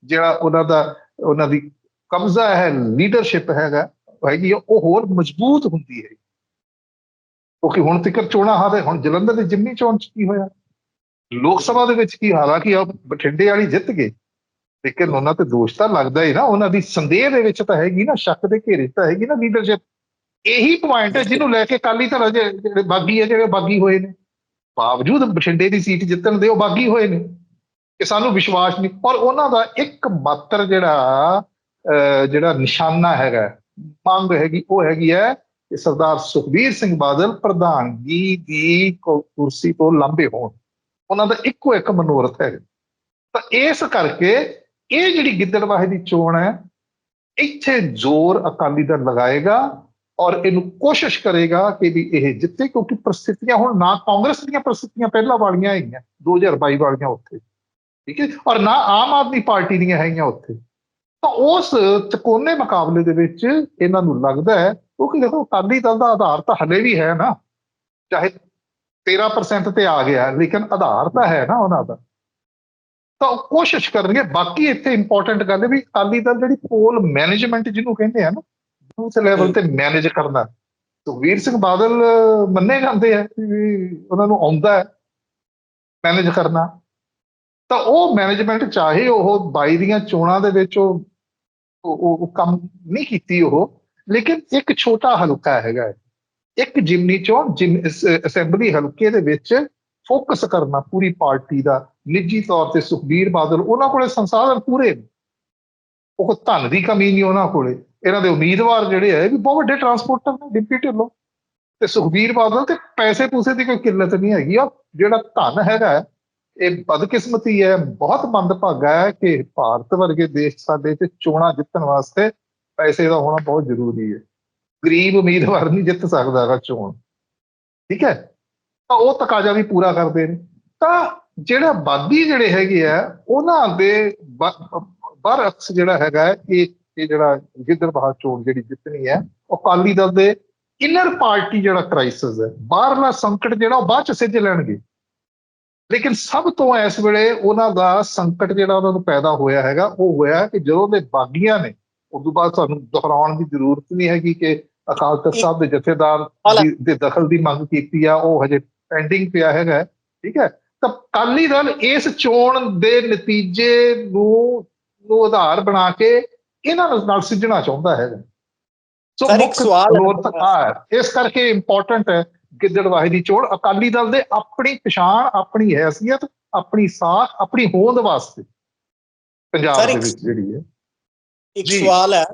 ਜਿਹੜਾ ਉਹਨਾਂ ਦਾ ਉਹਨਾਂ ਦੀ ਕਬਜ਼ਾ ਹੈ ਲੀਡਰਸ਼ਿਪ ਹੈਗਾ ਹੈਗੀ ਆ, ਉਹ ਹੋਰ ਮਜ਼ਬੂਤ ਹੁੰਦੀ ਹੈ। ਕਿਉਂਕਿ ਹੁਣ ਤੱਕ ਚੋਣਾਂ ਹਾਰੇ ਹੁਣ ਜਲੰਧਰ ਦੀ ਜਿੰਨੀ ਚੋਣ ਚ ਕੀ ਹੋਇਆ? ਲੋਕ ਸਭਾ ਦੇ ਵਿੱਚ ਕੀ ਹਾਲਾਂਕਿ ਆ ਬਠਿੰਡੇ ਵਾਲੀ ਜਿੱਤ ਗਏ। ਲੇਕਿਨ ਉਹਨਾਂ ਤੇ ਦੋਸ਼ ਤਾਂ ਲੱਗਦਾ ਹੀ ਨਾ ਉਹਨਾਂ ਦੀ ਸੰਦੇਹ ਦੇ ਵਿੱਚ ਤਾਂ ਹੈਗੀ ਨਾ ਸ਼ੱਕ ਦੇ ਘੇਰੇ ਤਾਂ ਹੈਗੀ ਨਾ ਲੀਡਰਸ਼ਿਪ ਇਹੀ ਪੁਆਇੰਟ ਹੈ ਜਿਹਨੂੰ ਲੈ ਕੇ ਕਾਲੀ ਧੜਾ ਜਿਹੜੇ ਬਾਗੀ ਹੈ ਜਿਹੜੇ ਬਾਗੀ ਹੋਏ ਨੇ। ਬਾਵਜੂਦ ਬਠਿੰਡੇ ਦੀ ਸੀਟ ਜਿੱਤਣ ਦੇ ਉਹ ਬਾਗੀ ਹੋਏ ਨੇ। ਕਿ ਸਾਨੂੰ ਵਿਸ਼ਵਾਸ ਨਹੀਂ। ਔਰ ਉਹਨਾਂ ਦਾ ਇੱਕ ਮਾਤਰ ਜਿਹੜਾ ਅਹ, ਜਿਹੜਾ ਨਿਸ਼ਾਨਾ ਹੈਗਾ ਮੰਗ ਹੈਗੀ ਉਹ ਹੈਗੀ ਹੈ ਕਿ ਸਰਦਾਰ ਸੁਖਬੀਰ ਸਿੰਘ ਬਾਦਲ ਪ੍ਰਧਾਨਗੀ ਦੀ ਕੁਰਸੀ ਤੋਂ ਲਾਂਭੇ ਹੋਣ। ਉਹਨਾਂ ਦਾ ਇੱਕੋ ਇੱਕ ਮਨੋਰਥ ਹੈ ਤਾਂ ਇਸ ਕਰਕੇ ਇਹ ਜਿਹੜੀ ਗਿੱਦੜਵਾਹੇ ਦੀ ਚੋਣ ਹੈ, ਇੱਥੇ ਜ਼ੋਰ ਅਕਾਲੀ ਦਲ ਲਗਾਏਗਾ ਔਰ ਇਹਨੂੰ ਕੋਸ਼ਿਸ਼ ਕਰੇਗਾ ਕਿ ਵੀ ਇਹ ਜਿੱਤੇ, ਕਿਉਂਕਿ ਪ੍ਰਸਥਿਤੀਆਂ ਹੁਣ ਨਾ ਕਾਂਗਰਸ ਦੀਆਂ ਪ੍ਰਸਥਿਤੀਆਂ ਪਹਿਲਾਂ ਵਾਲੀਆਂ ਹੈਗੀਆਂ 2022 ਵਾਲੀਆਂ ਉੱਥੇ, ਠੀਕ ਹੈ, ਔਰ ਨਾ ਆਮ ਆਦਮੀ ਪਾਰਟੀ ਦੀਆਂ ਹੈਗੀਆਂ ਉੱਥੇ। ਤਾਂ ਉਸ ਚਕੋਨੇ ਮੁਕਾਬਲੇ ਦੇ ਵਿੱਚ ਇਹਨਾਂ ਨੂੰ ਲੱਗਦਾ ਹੈ, ਕਿਉਂਕਿ ਦੇਖੋ ਅਕਾਲੀ ਦਲ ਦਾ ਆਧਾਰ ਤਾਂ ਹਲੇ ਵੀ ਹੈ ਨਾ, ਚਾਹੇ 13% ਤੇ ਆ ਗਿਆ, ਲੇਕਿਨ ਆਧਾਰ ਤਾਂ ਹੈ ਨਾ ਉਹਨਾਂ ਦਾ। ਤਾਂ ਉਹ ਕੋਸ਼ਿਸ਼ ਕਰਨਗੇ। ਬਾਕੀ ਇੱਥੇ ਇੰਪੋਰਟੈਂਟ ਗੱਲ ਹੈ ਵੀ ਅਕਾਲੀ ਦਲ ਜਿਹੜੀ ਪੋਲ ਮੈਨੇਜਮੈਂਟ ਜਿਹਨੂੰ ਕਹਿੰਦੇ ਆ ਨਾ ਉਸ ਲੈਵਲ ਤੇ ਮੈਨੇਜ ਕਰਨਾ। ਸੁਖਵੀਰ ਸਿੰਘ ਬਾਦਲ ਮੰਨੇ ਜਾਂਦੇ ਆ ਵੀ ਉਹਨਾਂ ਨੂੰ ਆਉਂਦਾ ਹੈ ਮੈਨੇਜ ਕਰਨਾ। ਤਾਂ ਉਹ ਮੈਨੇਜਮੈਂਟ ਚਾਹੇ ਉਹ 22 ਦੀਆਂ ਚੋਣਾਂ ਦੇ ਵਿੱਚ ਉਹ ਉਹ ਕੰਮ ਨਹੀਂ ਕੀਤੀ ਉਹ ਲੇਕਿਨ ਇੱਕ ਛੋਟਾ ਹਲਕਾ ਹੈਗਾ। ਇੱਕ ਜਿਮਨੀ ਚੋਣ ਜਿਮ ਅਸੈਂਬਲੀ ਹਲਕੇ ਦੇ ਵਿੱਚ ਫੋਕਸ ਕਰਨਾ ਪੂਰੀ ਪਾਰਟੀ ਦਾ। ਨਿੱਜੀ ਤੌਰ ਤੇ ਸੁਖਬੀਰ ਬਾਦਲ ਉਹਨਾਂ ਕੋਲੇ ਸੰਸਾਧਨ ਪੂਰੇ ਨੇ। ਉਹ ਧਨ ਦੀ ਕਮੀ ਨਹੀਂ ਉਹਨਾਂ ਕੋਲੇ। ਇਹਨਾਂ ਦੇ ਉਮੀਦਵਾਰ ਜਿਹੜੇ ਹੈ ਵੀ ਬਹੁਤ ਵੱਡੇ ਟਰਾਂਸਪੋਰਟਰ ਨੇ, ਡਿਪਟੀ ਢਿੱਲੋਂ। ਤੇ ਸੁਖਬੀਰ ਬਾਦਲ ਤੇ ਪੈਸੇ ਪੂਸੇ ਦੀ ਕੋਈ ਕਿੱਲਤ ਨਹੀਂ ਹੈਗੀ। ਆ ਜਿਹੜਾ ਧਨ ਹੈਗਾ, ਇਹ ਬਦਕਿਸਮਤੀ ਹੈ, ਬਹੁਤ ਮੰਦਭਾਗਾ ਹੈ ਕਿ ਭਾਰਤ ਵਰਗੇ ਦੇਸ਼ ਸਾਡੇ 'ਚ ਚੋਣਾਂ ਜਿੱਤਣ ਵਾਸਤੇ ਪੈਸੇ ਦਾ ਹੋਣਾ ਬਹੁਤ ਜ਼ਰੂਰੀ ਹੈ। ਗਰੀਬ ਉਮੀਦਵਾਰ ਨਹੀਂ ਜਿੱਤ ਸਕਦਾ ਹੈਗਾ ਚੋਣ। ਠੀਕ ਹੈ? ਤਾਂ ਉਹ ਤਕਾਜ਼ਾ ਵੀ ਪੂਰਾ ਕਰਦੇ ਨੇ। ਤਾਂ ਜਿਹੜਾ ਬਾਗੀ ਜਿਹੜੇ ਹੈਗੇ ਆ ਉਹਨਾਂ ਦੇ ਬਰਅਕਸ ਜਿਹੜਾ ਹੈਗਾ ਇਹ ਇਹ ਜਿਹੜਾ ਗਿੱਦੜਬਾਹਾ ਚੋਣ ਜਿਹੜੀ ਜਿੱਤਣੀ ਹੈ ਉਹ ਅਕਾਲੀ ਦਲ ਦੇ ਇਨਰ ਪਾਰਟੀ ਜਿਹੜਾ ਕ੍ਰਾਈਸਿਸ ਹੈ ਬਾਹਰਲਾ ਸੰਕਟ ਜਿਹੜਾ ਉਹ ਬਾਅਦ ਚ ਸਿੱਝ ਲੈਣਗੇ। ਲੇਕਿਨ ਸਭ ਤੋਂ ਇਸ ਵੇਲੇ ਉਹਨਾਂ ਦਾ ਸੰਕਟ ਜਿਹੜਾ ਉਹਨਾਂ ਨੂੰ ਪੈਦਾ ਹੋਇਆ ਹੈਗਾ ਉਹ ਹੋਇਆ ਕਿ ਜਦੋਂ ਦੇ ਬਾਗੀਆਂ ਨੇ ਉਸ ਤੋਂ ਬਾਅਦ ਸਾਨੂੰ ਦੁਹਰਾਉਣ ਦੀ ਜ਼ਰੂਰਤ ਨਹੀਂ ਹੈਗੀ ਕਿ ਅਕਾਲ ਤਖਤ ਸਾਹਿਬ ਦੇ ਜਥੇਦਾਰ ਦੇ ਦਖਲ ਦੀ ਮੰਗ ਕੀਤੀ ਆ ਉਹ ਹਜੇ ਪੈਂਡਿੰਗ ਪਿਆ ਹੈਗਾ ਠੀਕ ਹੈ? ਤਾਂ ਅਕਾਲੀ ਦਲ ਇਸ ਚੋਣ ਦੇ ਨਤੀਜੇ ਨੂੰ ਨੂੰ ਆਧਾਰ ਬਣਾ ਕੇ ਇਹਨਾਂ ਨਾਲ- ਸਿੱਝਣਾ ਚਾਹੁੰਦਾ ਹੈਗਾ ਸੋ ਇੱਕ ਸਵਾਲ ਹੈ ਹੈ। ਇਸ ਕਰਕੇ ਇੰਪੋਰਟੈਂਟ ਹੈ ਗਿੱਦੜਵਾਹੀ ਦੀ ਚੋਣ ਅਕਾਲੀ ਦਲ ਦੇ ਆਪਣੀ ਪਛਾਣ ਆਪਣੀ ਹੈਸੀਅਤ ਆਪਣੀ ਸਾਖ ਆਪਣੀ ਹੋਂਦ ਵਾਸਤੇ ਪੰਜਾਬ ਦੇ ਵਿੱਚ ਜਿਹੜੀ ਹੈ ਇੱਕ। ਸਵਾਲ ਹੈ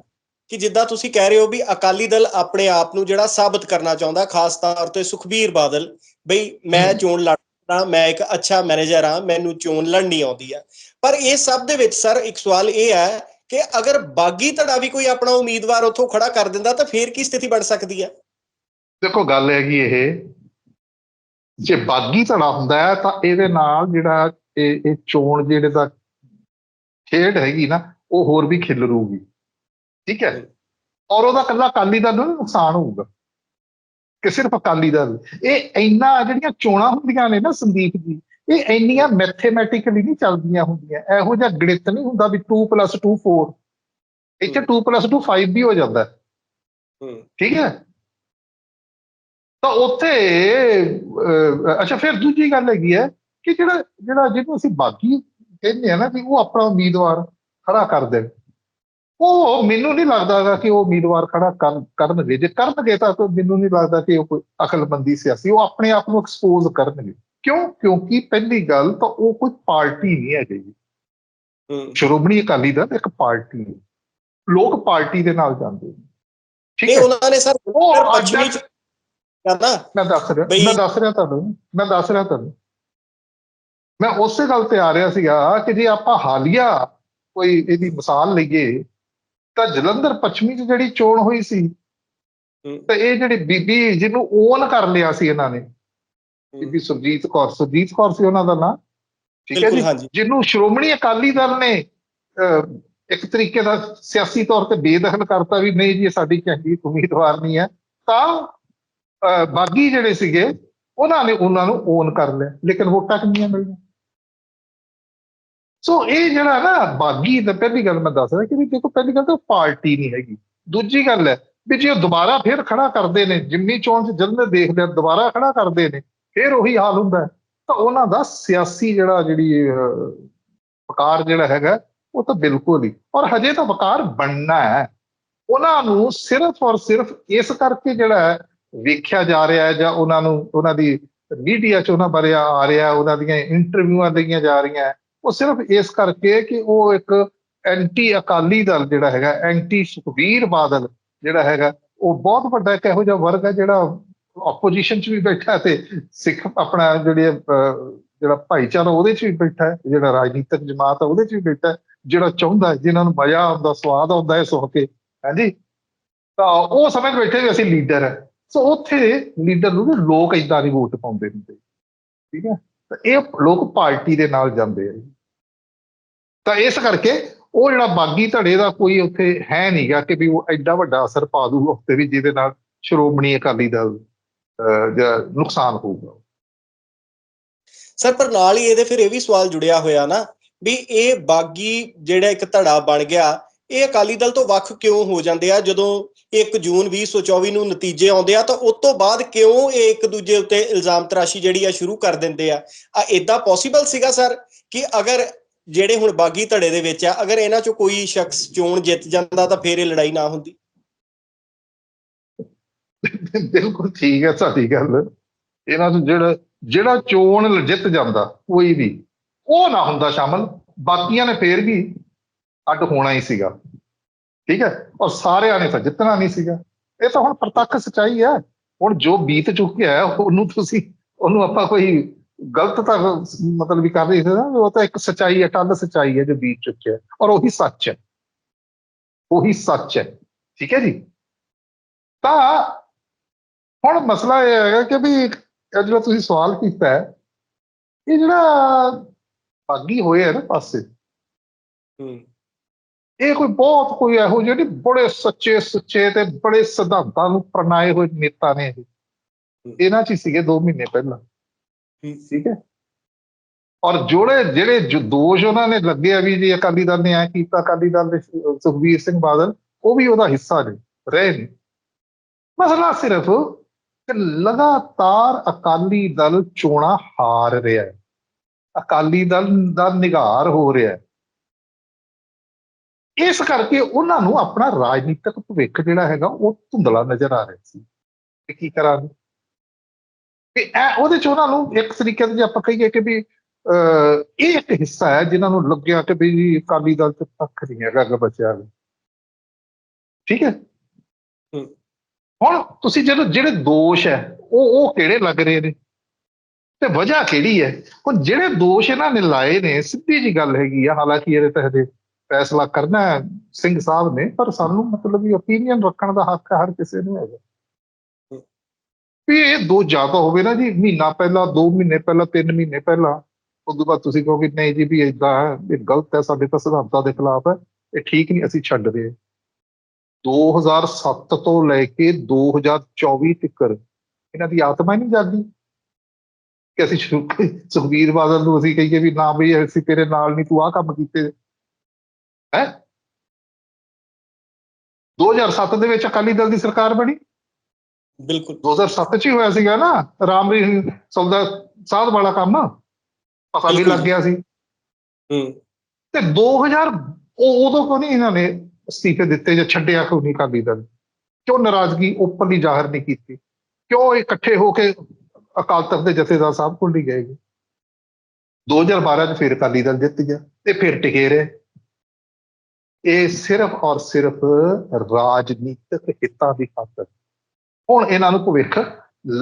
ਕਿ ਜਿੱਦਾਂ ਤੁਸੀਂ ਕਹਿ ਰਹੇ ਹੋ ਵੀ ਅਕਾਲੀ ਦਲ ਆਪਣੇ ਆਪ ਨੂੰ ਜਿਹੜਾ ਸਾਬਤ ਕਰਨਾ ਚਾਹੁੰਦਾ ਖਾਸ ਤੌਰ ਤੇ ਸੁਖਬੀਰ ਬਾਦਲ ਬਈ ਮੈਂ। ਚੋਣ ਲੜਦਾ ਮੈਂ ਇੱਕ ਅੱਛਾ ਮੈਨੇਜਰ ਹਾਂ ਮੈਨੂੰ ਚੋਣ ਲੜਨੀ ਆਉਂਦੀ ਹੈ ਪਰ ਇਹ ਸਭ ਦੇ ਵਿੱਚ ਸਰ ਇੱਕ ਸਵਾਲ ਇਹ ਹੈ ਕਿ ਅਗਰ ਬਾਗੀ ਧੜਾ ਵੀ ਕੋਈ ਆਪਣਾ ਉਮੀਦਵਾਰ ਉੱਥੋਂ ਖੜਾ ਕਰ ਦਿੰਦਾ ਤਾਂ ਫੇਰ ਕੀ ਸਥਿਤੀ ਬਣ ਸਕਦੀ ਹੈ ਦੇਖੋ ਗੱਲ ਹੈਗੀ ਇਹ ਜੇ ਬਾਗੀ ਧੜਾ ਹੁੰਦਾ ਹੈ ਤਾਂ ਇਹਦੇ ਨਾਲ ਜਿਹੜਾ ਇਹ ਇਹ ਚੋਣ ਜਿਹੜੇ ਦਾ ਖੇਡ ਹੈਗੀ ਨਾ ਉਹ ਹੋਰ ਵੀ ਖਿਲਰੂਗੀ। ਠੀਕ ਹੈ? ਔਰ ਉਹਦਾ ਕੱਲਾ ਨੂੰ ਨੀ ਨੁਕਸਾਨ ਹੋਊਗਾ। ਕਿ ਸਿਰਫ ਅਕਾਲੀ ਦਲ। ਇਹ ਇੰਨਾ ਜਿਹੜੀਆਂ ਚੋਣਾਂ ਹੁੰਦੀਆਂ ਨੇ ਨਾ ਸੰਦੀਪ ਜੀ ਇਹ ਇੰਨੀਆਂ ਮੈਥਮੈਟਿਕਲੀ ਨਹੀਂ ਚੱਲਦੀਆਂ ਹੁੰਦੀਆਂ। ਇਹੋ ਜਿਹਾ ਗਣਿਤ ਨਹੀਂ ਹੁੰਦਾ ਵੀ 2 2 4 ਇੱਥੇ 2 2 5 ਵੀ ਹੋ ਜਾਂਦਾ। ਠੀਕ ਹੈ? ਤਾਂ ਉੱਥੇ ਅੱਛਾ ਫਿਰ ਦੂਜੀ ਗੱਲ ਹੈਗੀ ਹੈ ਕਿ ਜਿਹੜਾ ਜਿਹੜਾ ਜਿਹਨੂੰ ਅਸੀਂ ਬਾਗੀ ਕਹਿੰਦੇ ਆ ਨਾ ਵੀ ਉਹ ਆਪਣਾ ਉਮੀਦਵਾਰ ਖੜਾ ਕਰ ਦੇਣ। ਉਹ ਮੈਨੂੰ ਨਹੀਂ ਲੱਗਦਾਗਾ ਕਿ ਉਹ ਉਮੀਦਵਾਰ ਖੜਾ ਕਰ- ਕਰਨਗੇ। ਜੇ ਕਰਨਗੇ ਤਾਂ ਮੈਨੂੰ ਨਹੀਂ ਲੱਗਦਾ ਕਿ ਉਹ ਕੋਈ ਅਕਲਮੰਦੀ ਸਿਆਸੀ ਉਹ ਆਪਣੇ ਆਪ ਨੂੰ ਐਕਸਪੋਜ਼ ਕਰਨਗੇ। ਕਿਉਂ? ਕਿਉਂਕਿ ਪਹਿਲੀ ਗੱਲ ਤਾਂ ਉਹ ਕੋਈ ਪਾਰਟੀ ਨਹੀਂ ਹੈ ਜੀ। ਸ਼੍ਰੋਮਣੀ ਅਕਾਲੀ ਦਲ ਇੱਕ ਪਾਰਟੀ ਹੈ। ਲੋਕ ਪਾਰਟੀ ਦੇ ਨਾਲ ਜਾਂਦੇ ਨੇ। ਠੀਕ ਇਹ ਹੈ। ਉਹਨਾਂ ਨੇ ਸਰ ਉਹ ਪੱਛਮੀ ਕਹਿੰਦਾ ਮੈਂ ਦੱਸ ਰਿਹਾ ਮੈਂ ਦੱਸ ਰਿਹਾ ਤੁਹਾਨੂੰ ਮੈਂ ਦੱਸ ਰਿਹਾ ਤੁਹਾਨੂੰ। ਮੈਂ ਉਸੇ ਗੱਲ ਤੇ ਆ ਰਿਹਾ ਸੀਗਾ ਕਿ ਜੇ ਆਪਾਂ ਹਾਲੀਆ ਕੋਈ ਇਹਦੀ ਮਿਸਾਲ ਲਈਏ ਤਾਂ ਜਲੰਧਰ ਪੱਛਮੀ ਚ ਜਿਹੜੀ ਚੋਣ ਹੋਈ ਸੀ। ਤੇ ਇਹ ਜਿਹੜੀ ਬੀਬੀ ਜਿਹਨੂੰ ਓਨ ਕਰ ਲਿਆ ਸੀ ਇਹਨਾਂ ਨੇ ਬੀਬੀ ਸੁਰਜੀਤ ਕੌਰ ਸੁਰਜੀਤ ਕੌਰ ਸੀ ਉਹਨਾਂ ਦਾ ਨਾਂ ਠੀਕ ਹੈ ਜੀ? ਜਿਹਨੂੰ ਸ਼੍ਰੋਮਣੀ ਅਕਾਲੀ ਦਲ ਨੇ ਇੱਕ ਤਰੀਕੇ ਦਾ ਸਿਆਸੀ ਤੌਰ ਤੇ ਬੇਦਖਲ ਕਰਤਾ ਵੀ ਨਹੀਂ ਜੀ ਸਾਡੀ ਚੰਗੀ ਉਮੀਦਵਾਰ ਨਹੀਂ ਹੈ ਤਾਂ ਬਾਗੀ ਜਿਹੜੇ ਸੀਗੇ ਉਹਨਾਂ ਨੇ ਉਹਨਾਂ ਨੂੰ ਓਨ ਕਰ ਲਿਆ ਲੇਕਿਨ ਵੋਟਾਂ ਕਿੰਨੀਆਂ ਮਿਲੀਆਂ? ਸੋ ਇਹ ਜਿਹੜਾ ਨਾ ਬਾਗੀ ਦਾ ਪਹਿਲੀ ਗੱਲ ਮੈਂ ਦੱਸ ਰਿਹਾ ਕਿ ਵੀ ਦੇਖੋ, ਪਹਿਲੀ ਗੱਲ ਤਾਂ ਪਾਰਟੀ ਨਹੀਂ ਹੈਗੀ। ਦੂਜੀ ਗੱਲ ਹੈ ਵੀ ਜੇ ਉਹ ਦੁਬਾਰਾ ਫਿਰ ਖੜਾ ਕਰਦੇ ਨੇ, ਜਿੰਨੀ ਚੋਣ ਚ ਜਲੰਧਰ ਦੇਖ ਲਿਆ, ਦੁਬਾਰਾ ਖੜਾ ਕਰਦੇ ਨੇ, ਫਿਰ ਉਹੀ ਹਾਲ ਹੁੰਦਾ। ਤਾਂ ਉਹਨਾਂ ਦਾ ਸਿਆਸੀ ਜਿਹੜਾ ਜਿਹੜੀ ਵਕਾਰ ਜਿਹੜਾ ਹੈਗਾ, ਉਹ ਤਾਂ ਬਿਲਕੁਲ ਹੀ। ਔਰ ਹਜੇ ਤਾਂ ਵਕਾਰ ਬਣਨਾ ਹੈ। ਉਹਨਾਂ ਨੂੰ ਸਿਰਫ ਔਰ ਸਿਰਫ ਇਸ ਕਰਕੇ ਜਿਹੜਾ ਵੇਖਿਆ ਜਾ ਰਿਹਾ ਹੈ ਜਾਂ ਉਹਨਾਂ ਨੂੰ, ਉਹਨਾਂ ਦੀ ਮੀਡੀਆ 'ਚ ਉਹਨਾਂ ਬਾਰੇ ਆ ਰਿਹਾ, ਉਹਨਾਂ ਦੀਆਂ ਇੰਟਰਵਿਊਆਂ ਲਈਆਂ ਜਾ ਰਹੀਆਂ। ਉਹ ਸਿਰਫ ਇਸ ਕਰਕੇ ਕਿ ਉਹ ਇੱਕ ਐਂਟੀ ਅਕਾਲੀ ਦਲ ਜਿਹੜਾ ਹੈਗਾ ਐਂਟੀ ਸੁਖਬੀਰ ਬਾਦਲ ਜਿਹੜਾ ਹੈਗਾ ਉਹ ਬਹੁਤ ਵੱਡਾ ਇੱਕ ਇਹੋ ਜਿਹਾ ਵਰਗ ਹੈ ਜਿਹੜਾ ਆਪੋਜੀਸ਼ਨ 'ਚ ਵੀ ਬੈਠਾ ਹੈ ਤੇ ਸਿੱਖ ਆਪਣਾ ਜਿਹੜੇ ਜਿਹੜਾ ਭਾਈਚਾਰਾ ਉਹਦੇ 'ਚ ਵੀ ਬੈਠਾ ਹੈ ਜਿਹੜਾ ਰਾਜਨੀਤਿਕ ਜਮਾਤ ਹੈ ਉਹਦੇ 'ਚ ਵੀ ਬੈਠਾ ਹੈ ਜਿਹੜਾ ਚਾਹੁੰਦਾ ਹੈ, ਜਿਨ੍ਹਾਂ ਨੂੰ ਮਜ਼ਾ ਆਉਂਦਾ ਸਵਾਦ ਆਉਂਦਾ ਹੈ ਸੁਣ ਕੇ ਹਾਂਜੀ? ਤਾਂ ਉਹ ਸਮਝ ਬੈਠੇ ਵੀ ਅਸੀਂ ਲੀਡਰ ਹੈ। ਸੋ ਉੱਥੇ ਲੀਡਰ ਨੂੰ ਨਾ ਲੋਕ ਇਦਾਂ ਨਹੀਂ ਵੋਟ ਪਾਉਂਦੇ ਹੁੰਦੇ। ਠੀਕ ਹੈ? ਤਾਂ ਇਹ ਲੋਕ ਪਾਰਟੀ ਦੇ ਨਾਲ ਜਾਂਦੇ ਆ ਤਾਂ ਇਸ ਕਰਕੇ ਉਹ ਜਿਹੜਾ ਬਾਗੀ ਧੜੇ ਦਾ ਕੋਈ ਉੱਥੇ ਹੈ ਨਹੀਂਗਾ ਕਿ ਵੀ ਉਹ ਐਡਾ ਵੱਡਾ ਅਸਰ ਪਾ ਦੂਗਾ ਉੱਤੇ ਵੀ ਜਿਹਦੇ ਨਾਲ ਸ਼੍ਰੋਮਣੀ ਅਕਾਲੀ ਦਲ ਅਹ, ਜਾਂ ਨੁਕਸਾਨ ਹੋਊਗਾ। ਸਰ ਪਰ ਨਾਲ ਹੀ ਇਹਦੇ ਫਿਰ ਇਹ ਵੀ ਸਵਾਲ ਜੁੜਿਆ ਹੋਇਆ ਨਾ ਵੀ ਇਹ ਬਾਗੀ ਜਿਹੜਾ ਇੱਕ ਧੜਾ ਬਣ ਗਿਆ ਇਹ ਅਕਾਲੀ ਦਲ ਤੋਂ ਵੱਖ ਕਿਉਂ ਹੋ ਜਾਂਦੇ ਆ? ਜਦੋਂ 1 ਜੂਨ 2024 ਨੂੰ ਨਤੀਜੇ ਆਉਂਦੇ ਆ ਤਾਂ ਉਸ ਤੋਂ ਬਾਅਦ ਕਿਉਂ ਇਹ ਇੱਕ ਦੂਜੇ ਉੱਤੇ ਇਲਜ਼ਾਮ ਤਰਾਸ਼ੀ ਜਿਹੜੀ ਆ ਸ਼ੁਰੂ ਕਰ ਦਿੰਦੇ ਆ? ਆ ਇਦਾਂ ਪੋਸੀਬਲ ਸੀਗਾ ਸਰ ਕਿ ਅਗਰ ਜਿਹੜੇ ਹੁਣ ਬਾਗੀ ਧੜੇ ਦੇ ਵਿੱਚ ਆ, ਅਗਰ ਇਹਨਾਂ ਚੋਂ ਕੋਈ ਸ਼ਖਸ ਚੋਣ ਜਿੱਤ ਜਾਂਦਾ ਤਾਂ ਫੇਰ ਇਹ ਲੜਾਈ ਨਾ ਹੁੰਦੀ। ਬਿਲਕੁਲ ਠੀਕ ਹੈ ਸਾਡੀ ਗੱਲ। ਇਹਨਾਂ ਨੂੰ ਜਿਹੜਾ ਜਿਹੜਾ ਚੋਣ ਜਿੱਤ ਜਾਂਦਾ, ਕੋਈ ਵੀ, ਉਹ ਨਾ ਹੁੰਦਾ ਸ਼ਾਮਲ। ਬਾਕੀਆਂ ਨੇ ਫੇਰ ਵੀ ਅੱਡ ਹੋਣਾ ਹੀ ਸੀਗਾ। ਠੀਕ ਹੈ? ਔਰ ਸਾਰਿਆਂ ਨੇ ਤਾਂ ਜਿੱਤਣਾ ਨਹੀਂ ਸੀਗਾ। ਇਹ ਤਾਂ ਹੁਣ ਪ੍ਰਤੱਖ ਸਚਾਈ ਹੈ। ਹੁਣ ਜੋ ਬੀਤ ਚੁੱਕਿਆ ਹੈ, ਉਹਨੂੰ ਤੁਸੀਂ, ਉਹਨੂੰ ਆਪਾਂ ਕੋਈ ਗਲਤ ਤਾਂ ਮਤਲਬ ਵੀ ਕਰ ਰਹੀ ਸੀ ਨਾ। ਉਹ ਤਾਂ ਇੱਕ ਸਚਾਈ ਅਟਲ ਸਚਾਈ ਹੈ ਜੋ ਬੀਤ ਚੁੱਕਿਆ ਔਰ ਉਹੀ ਸੱਚ ਹੈ। ਉਹੀ ਸੱਚ ਹੈ। ਠੀਕ ਹੈ ਜੀ? ਤਾਂ ਹੁਣ ਮਸਲਾ ਇਹ ਹੈਗਾ ਕਿ ਵੀ ਇਹ ਜਿਹੜਾ ਤੁਸੀਂ ਸਵਾਲ ਕੀਤਾ ਹੈ, ਇਹ ਜਿਹੜਾ ਬਾਗੀ ਹੋਏ ਹੈ ਨਾ ਪਾਸੇ, ਹੂੰ। ਇਹ ਕੋਈ ਬਹੁਤ ਕੋਈ ਇਹੋ ਜਿਹੇ ਬੜੇ ਸੱਚੇ ਸੁੱਚੇ ਤੇ ਬੜੇ ਸਿਧਾਂਤਾਂ ਨੂੰ ਪ੍ਰਣਾਏ ਹੋਏ ਨੇਤਾ ਨੇ ਇਹ। ਇਹਨਾਂ 'ਚ ਸੀਗੇ 2 ਮਹੀਨੇ ਪਹਿਲਾਂ। ਠੀਕ ਹੈ? ਔਰ ਜੋੜੇ ਜਿਹੜੇ ਜੋ ਦੋਸ਼ ਉਹਨਾਂ ਨੇ ਲੱਗੇ ਆ ਵੀ ਜੀ ਅਕਾਲੀ ਦਲ ਨੇ ਐ ਕੀਤਾ ਅਕਾਲੀ ਦਲ ਦੇ ਸੁਖਬੀਰ ਸਿੰਘ ਬਾਦਲ ਉਹ ਵੀ ਉਹਦਾ ਹਿੱਸਾ ਨੇ ਰਹੇ ਨੇ। ਮਸਲਾ ਸਿਰਫ ਕਿ ਲਗਾਤਾਰ ਅਕਾਲੀ ਦਲ ਚੋਣਾਂ ਹਾਰ ਰਿਹਾ ਹੈ। ਅਕਾਲੀ ਦਲ ਦਾ ਨਿਗਾਰ ਹੋ ਰਿਹਾ ਹੈ। ਇਸ ਕਰਕੇ ਉਹਨਾਂ ਨੂੰ ਆਪਣਾ ਰਾਜਨੀਤਿਕ ਭਵਿੱਖ ਜਿਹੜਾ ਹੈਗਾ ਉਹ ਧੁੰਦਲਾ ਨਜ਼ਰ ਆ ਰਿਹਾ ਸੀ। ਤੇ ਕੀ ਕਰਾਂਗੇ? ਤੇ ਇਹ ਉਹਦੇ ਚ ਉਹਨਾਂ ਨੂੰ ਇੱਕ ਤਰੀਕੇ ਦੇ ਜੇ ਆਪਾਂ ਕਹੀਏ ਕਿ ਵੀ ਇਹ ਇੱਕ ਹਿੱਸਾ ਹੈ ਜਿਨ੍ਹਾਂ ਨੂੰ ਲੱਗਿਆ ਕਿ ਵੀ ਅਕਾਲੀ ਦਲ ਤੇ ਪੱਖ ਨਹੀਂ ਹੈਗਾ ਅੱਗੇ ਬਚਿਆ। ਠੀਕ ਹੈ। ਹੁਣ ਤੁਸੀਂ ਜਦੋਂ ਜਿਹੜੇ ਦੋਸ਼ ਹੈ ਉਹ ਉਹ ਕਿਹੜੇ ਲੱਗ ਰਹੇ ਨੇ? ਤੇ ਵਜ੍ਹਾ ਕਿਹੜੀ ਹੈ? ਹੁਣ ਜਿਹੜੇ ਦੋਸ਼ ਇਹਨਾਂ ਨੇ ਲਾਏ ਨੇ ਸਿੱਧੀ ਜੀ ਗੱਲ ਹੈਗੀ ਆ ਹਾਲਾਂਕਿ ਇਹਦੇ ਤੇ ਹਜੇ ਫੈਸਲਾ ਕਰਨਾ ਹੈ, ਸਿੰਘ ਸਾਹਿਬ ਨੇ, ਪਰ ਸਾਨੂੰ ਮਤਲਬ ਵੀ ਓਪੀਨੀਅਨ ਰੱਖਣ ਦਾ ਹੱਕ ਹਰ ਕਿਸੇ ਨੂੰ ਹੈਗਾ। ਵੀ ਇਹ ਦੋ ਜ਼ਿਆਦਾ ਹੋਵੇ ਨਾ ਜੀ, ਮਹੀਨਾ ਪਹਿਲਾਂ 2 ਮਹੀਨੇ ਪਹਿਲਾਂ 3 ਮਹੀਨੇ ਪਹਿਲਾਂ ਉਸ ਤੋਂ ਬਾਅਦ ਤੁਸੀਂ ਕਹੋਗੇ, ਨਹੀਂ ਜੀ ਵੀ ਇਦਾਂ ਇਹ ਗਲਤ ਹੈ, ਸਾਡੇ ਤਾਂ ਸਿਧਾਂਤਾਂ ਦੇ ਖਿਲਾਫ ਹੈ, ਇਹ ਠੀਕ ਨਹੀਂ, ਅਸੀਂ ਛੱਡ ਰਹੇ 2007 ਤੋਂ ਲੈ ਕੇ 2024 ਤੱਕ ਇਹਨਾਂ ਦੀ ਆਤਮਾ ਹੀ ਨਹੀਂ ਜਾਗੀ ਕਿ ਅਸੀਂ ਸੁਖਬੀਰ ਬਾਦਲ ਨੂੰ ਅਸੀਂ ਕਹੀਏ ਵੀ ਨਾ ਵੀ ਅਸੀਂ ਤੇਰੇ ਨਾਲ ਨਹੀਂ, ਤੂੰ ਆਹ ਕੰਮ ਕੀਤੇ। ਹੈ? 2007 ਦੇ ਵਿੱਚ ਅਕਾਲੀ ਦਲ ਦੀ ਸਰਕਾਰ ਬਣੀ। ਬਿਲਕੁਲ। 2007 ਚ ਹੀ ਹੋਇਆ ਸੀਗਾ ਨਾ ਰਾਮਰੀ ਸੌਦਾ ਸਾਧ ਵਾਲਾ ਕੰਮ। ਪਤਾ ਵੀ। ਲੱਗ ਗਿਆ ਸੀ। ਹੂੰ। ਤੇ 2000 ਉਹ ਉਦੋਂ ਕਿਉਂ ਨਹੀਂ ਇਹਨਾਂ ਨੇ ਅਸਤੀਫੇ ਦਿੱਤੇ ਜਾਂ ਛੱਡਿਆ ਕਿਉਂ ਨਹੀਂ ਅਕਾਲੀ ਦਲ? ਕਿਉਂ ਨਾਰਾਜ਼ਗੀ ਓਪਨਲੀ ਜ਼ਾਹਰ ਨਹੀਂ ਕੀਤੀ? ਕਿਉਂ ਇਕੱਠੇ ਹੋ ਕੇ ਅਕਾਲ ਤਖਤ ਦੇ ਜਥੇਦਾਰ ਸਾਹਿਬ ਕੋਲ ਨਹੀਂ ਗਏ? 2012 ਚ ਫਿਰ ਅਕਾਲੀ ਦਲ ਜਿੱਤ ਗਿਆ ਤੇ ਫਿਰ ਟਿਕੇ ਰਹੇ। ਇਹ ਸਿਰਫ ਔਰ ਸਿਰਫ ਰਾਜਨੀਤਿਕ ਹਿੱਤਾਂ ਦੀ ਖਾਤਰ। ਹੁਣ ਇਹਨਾਂ ਨੂੰ ਭਵਿੱਖ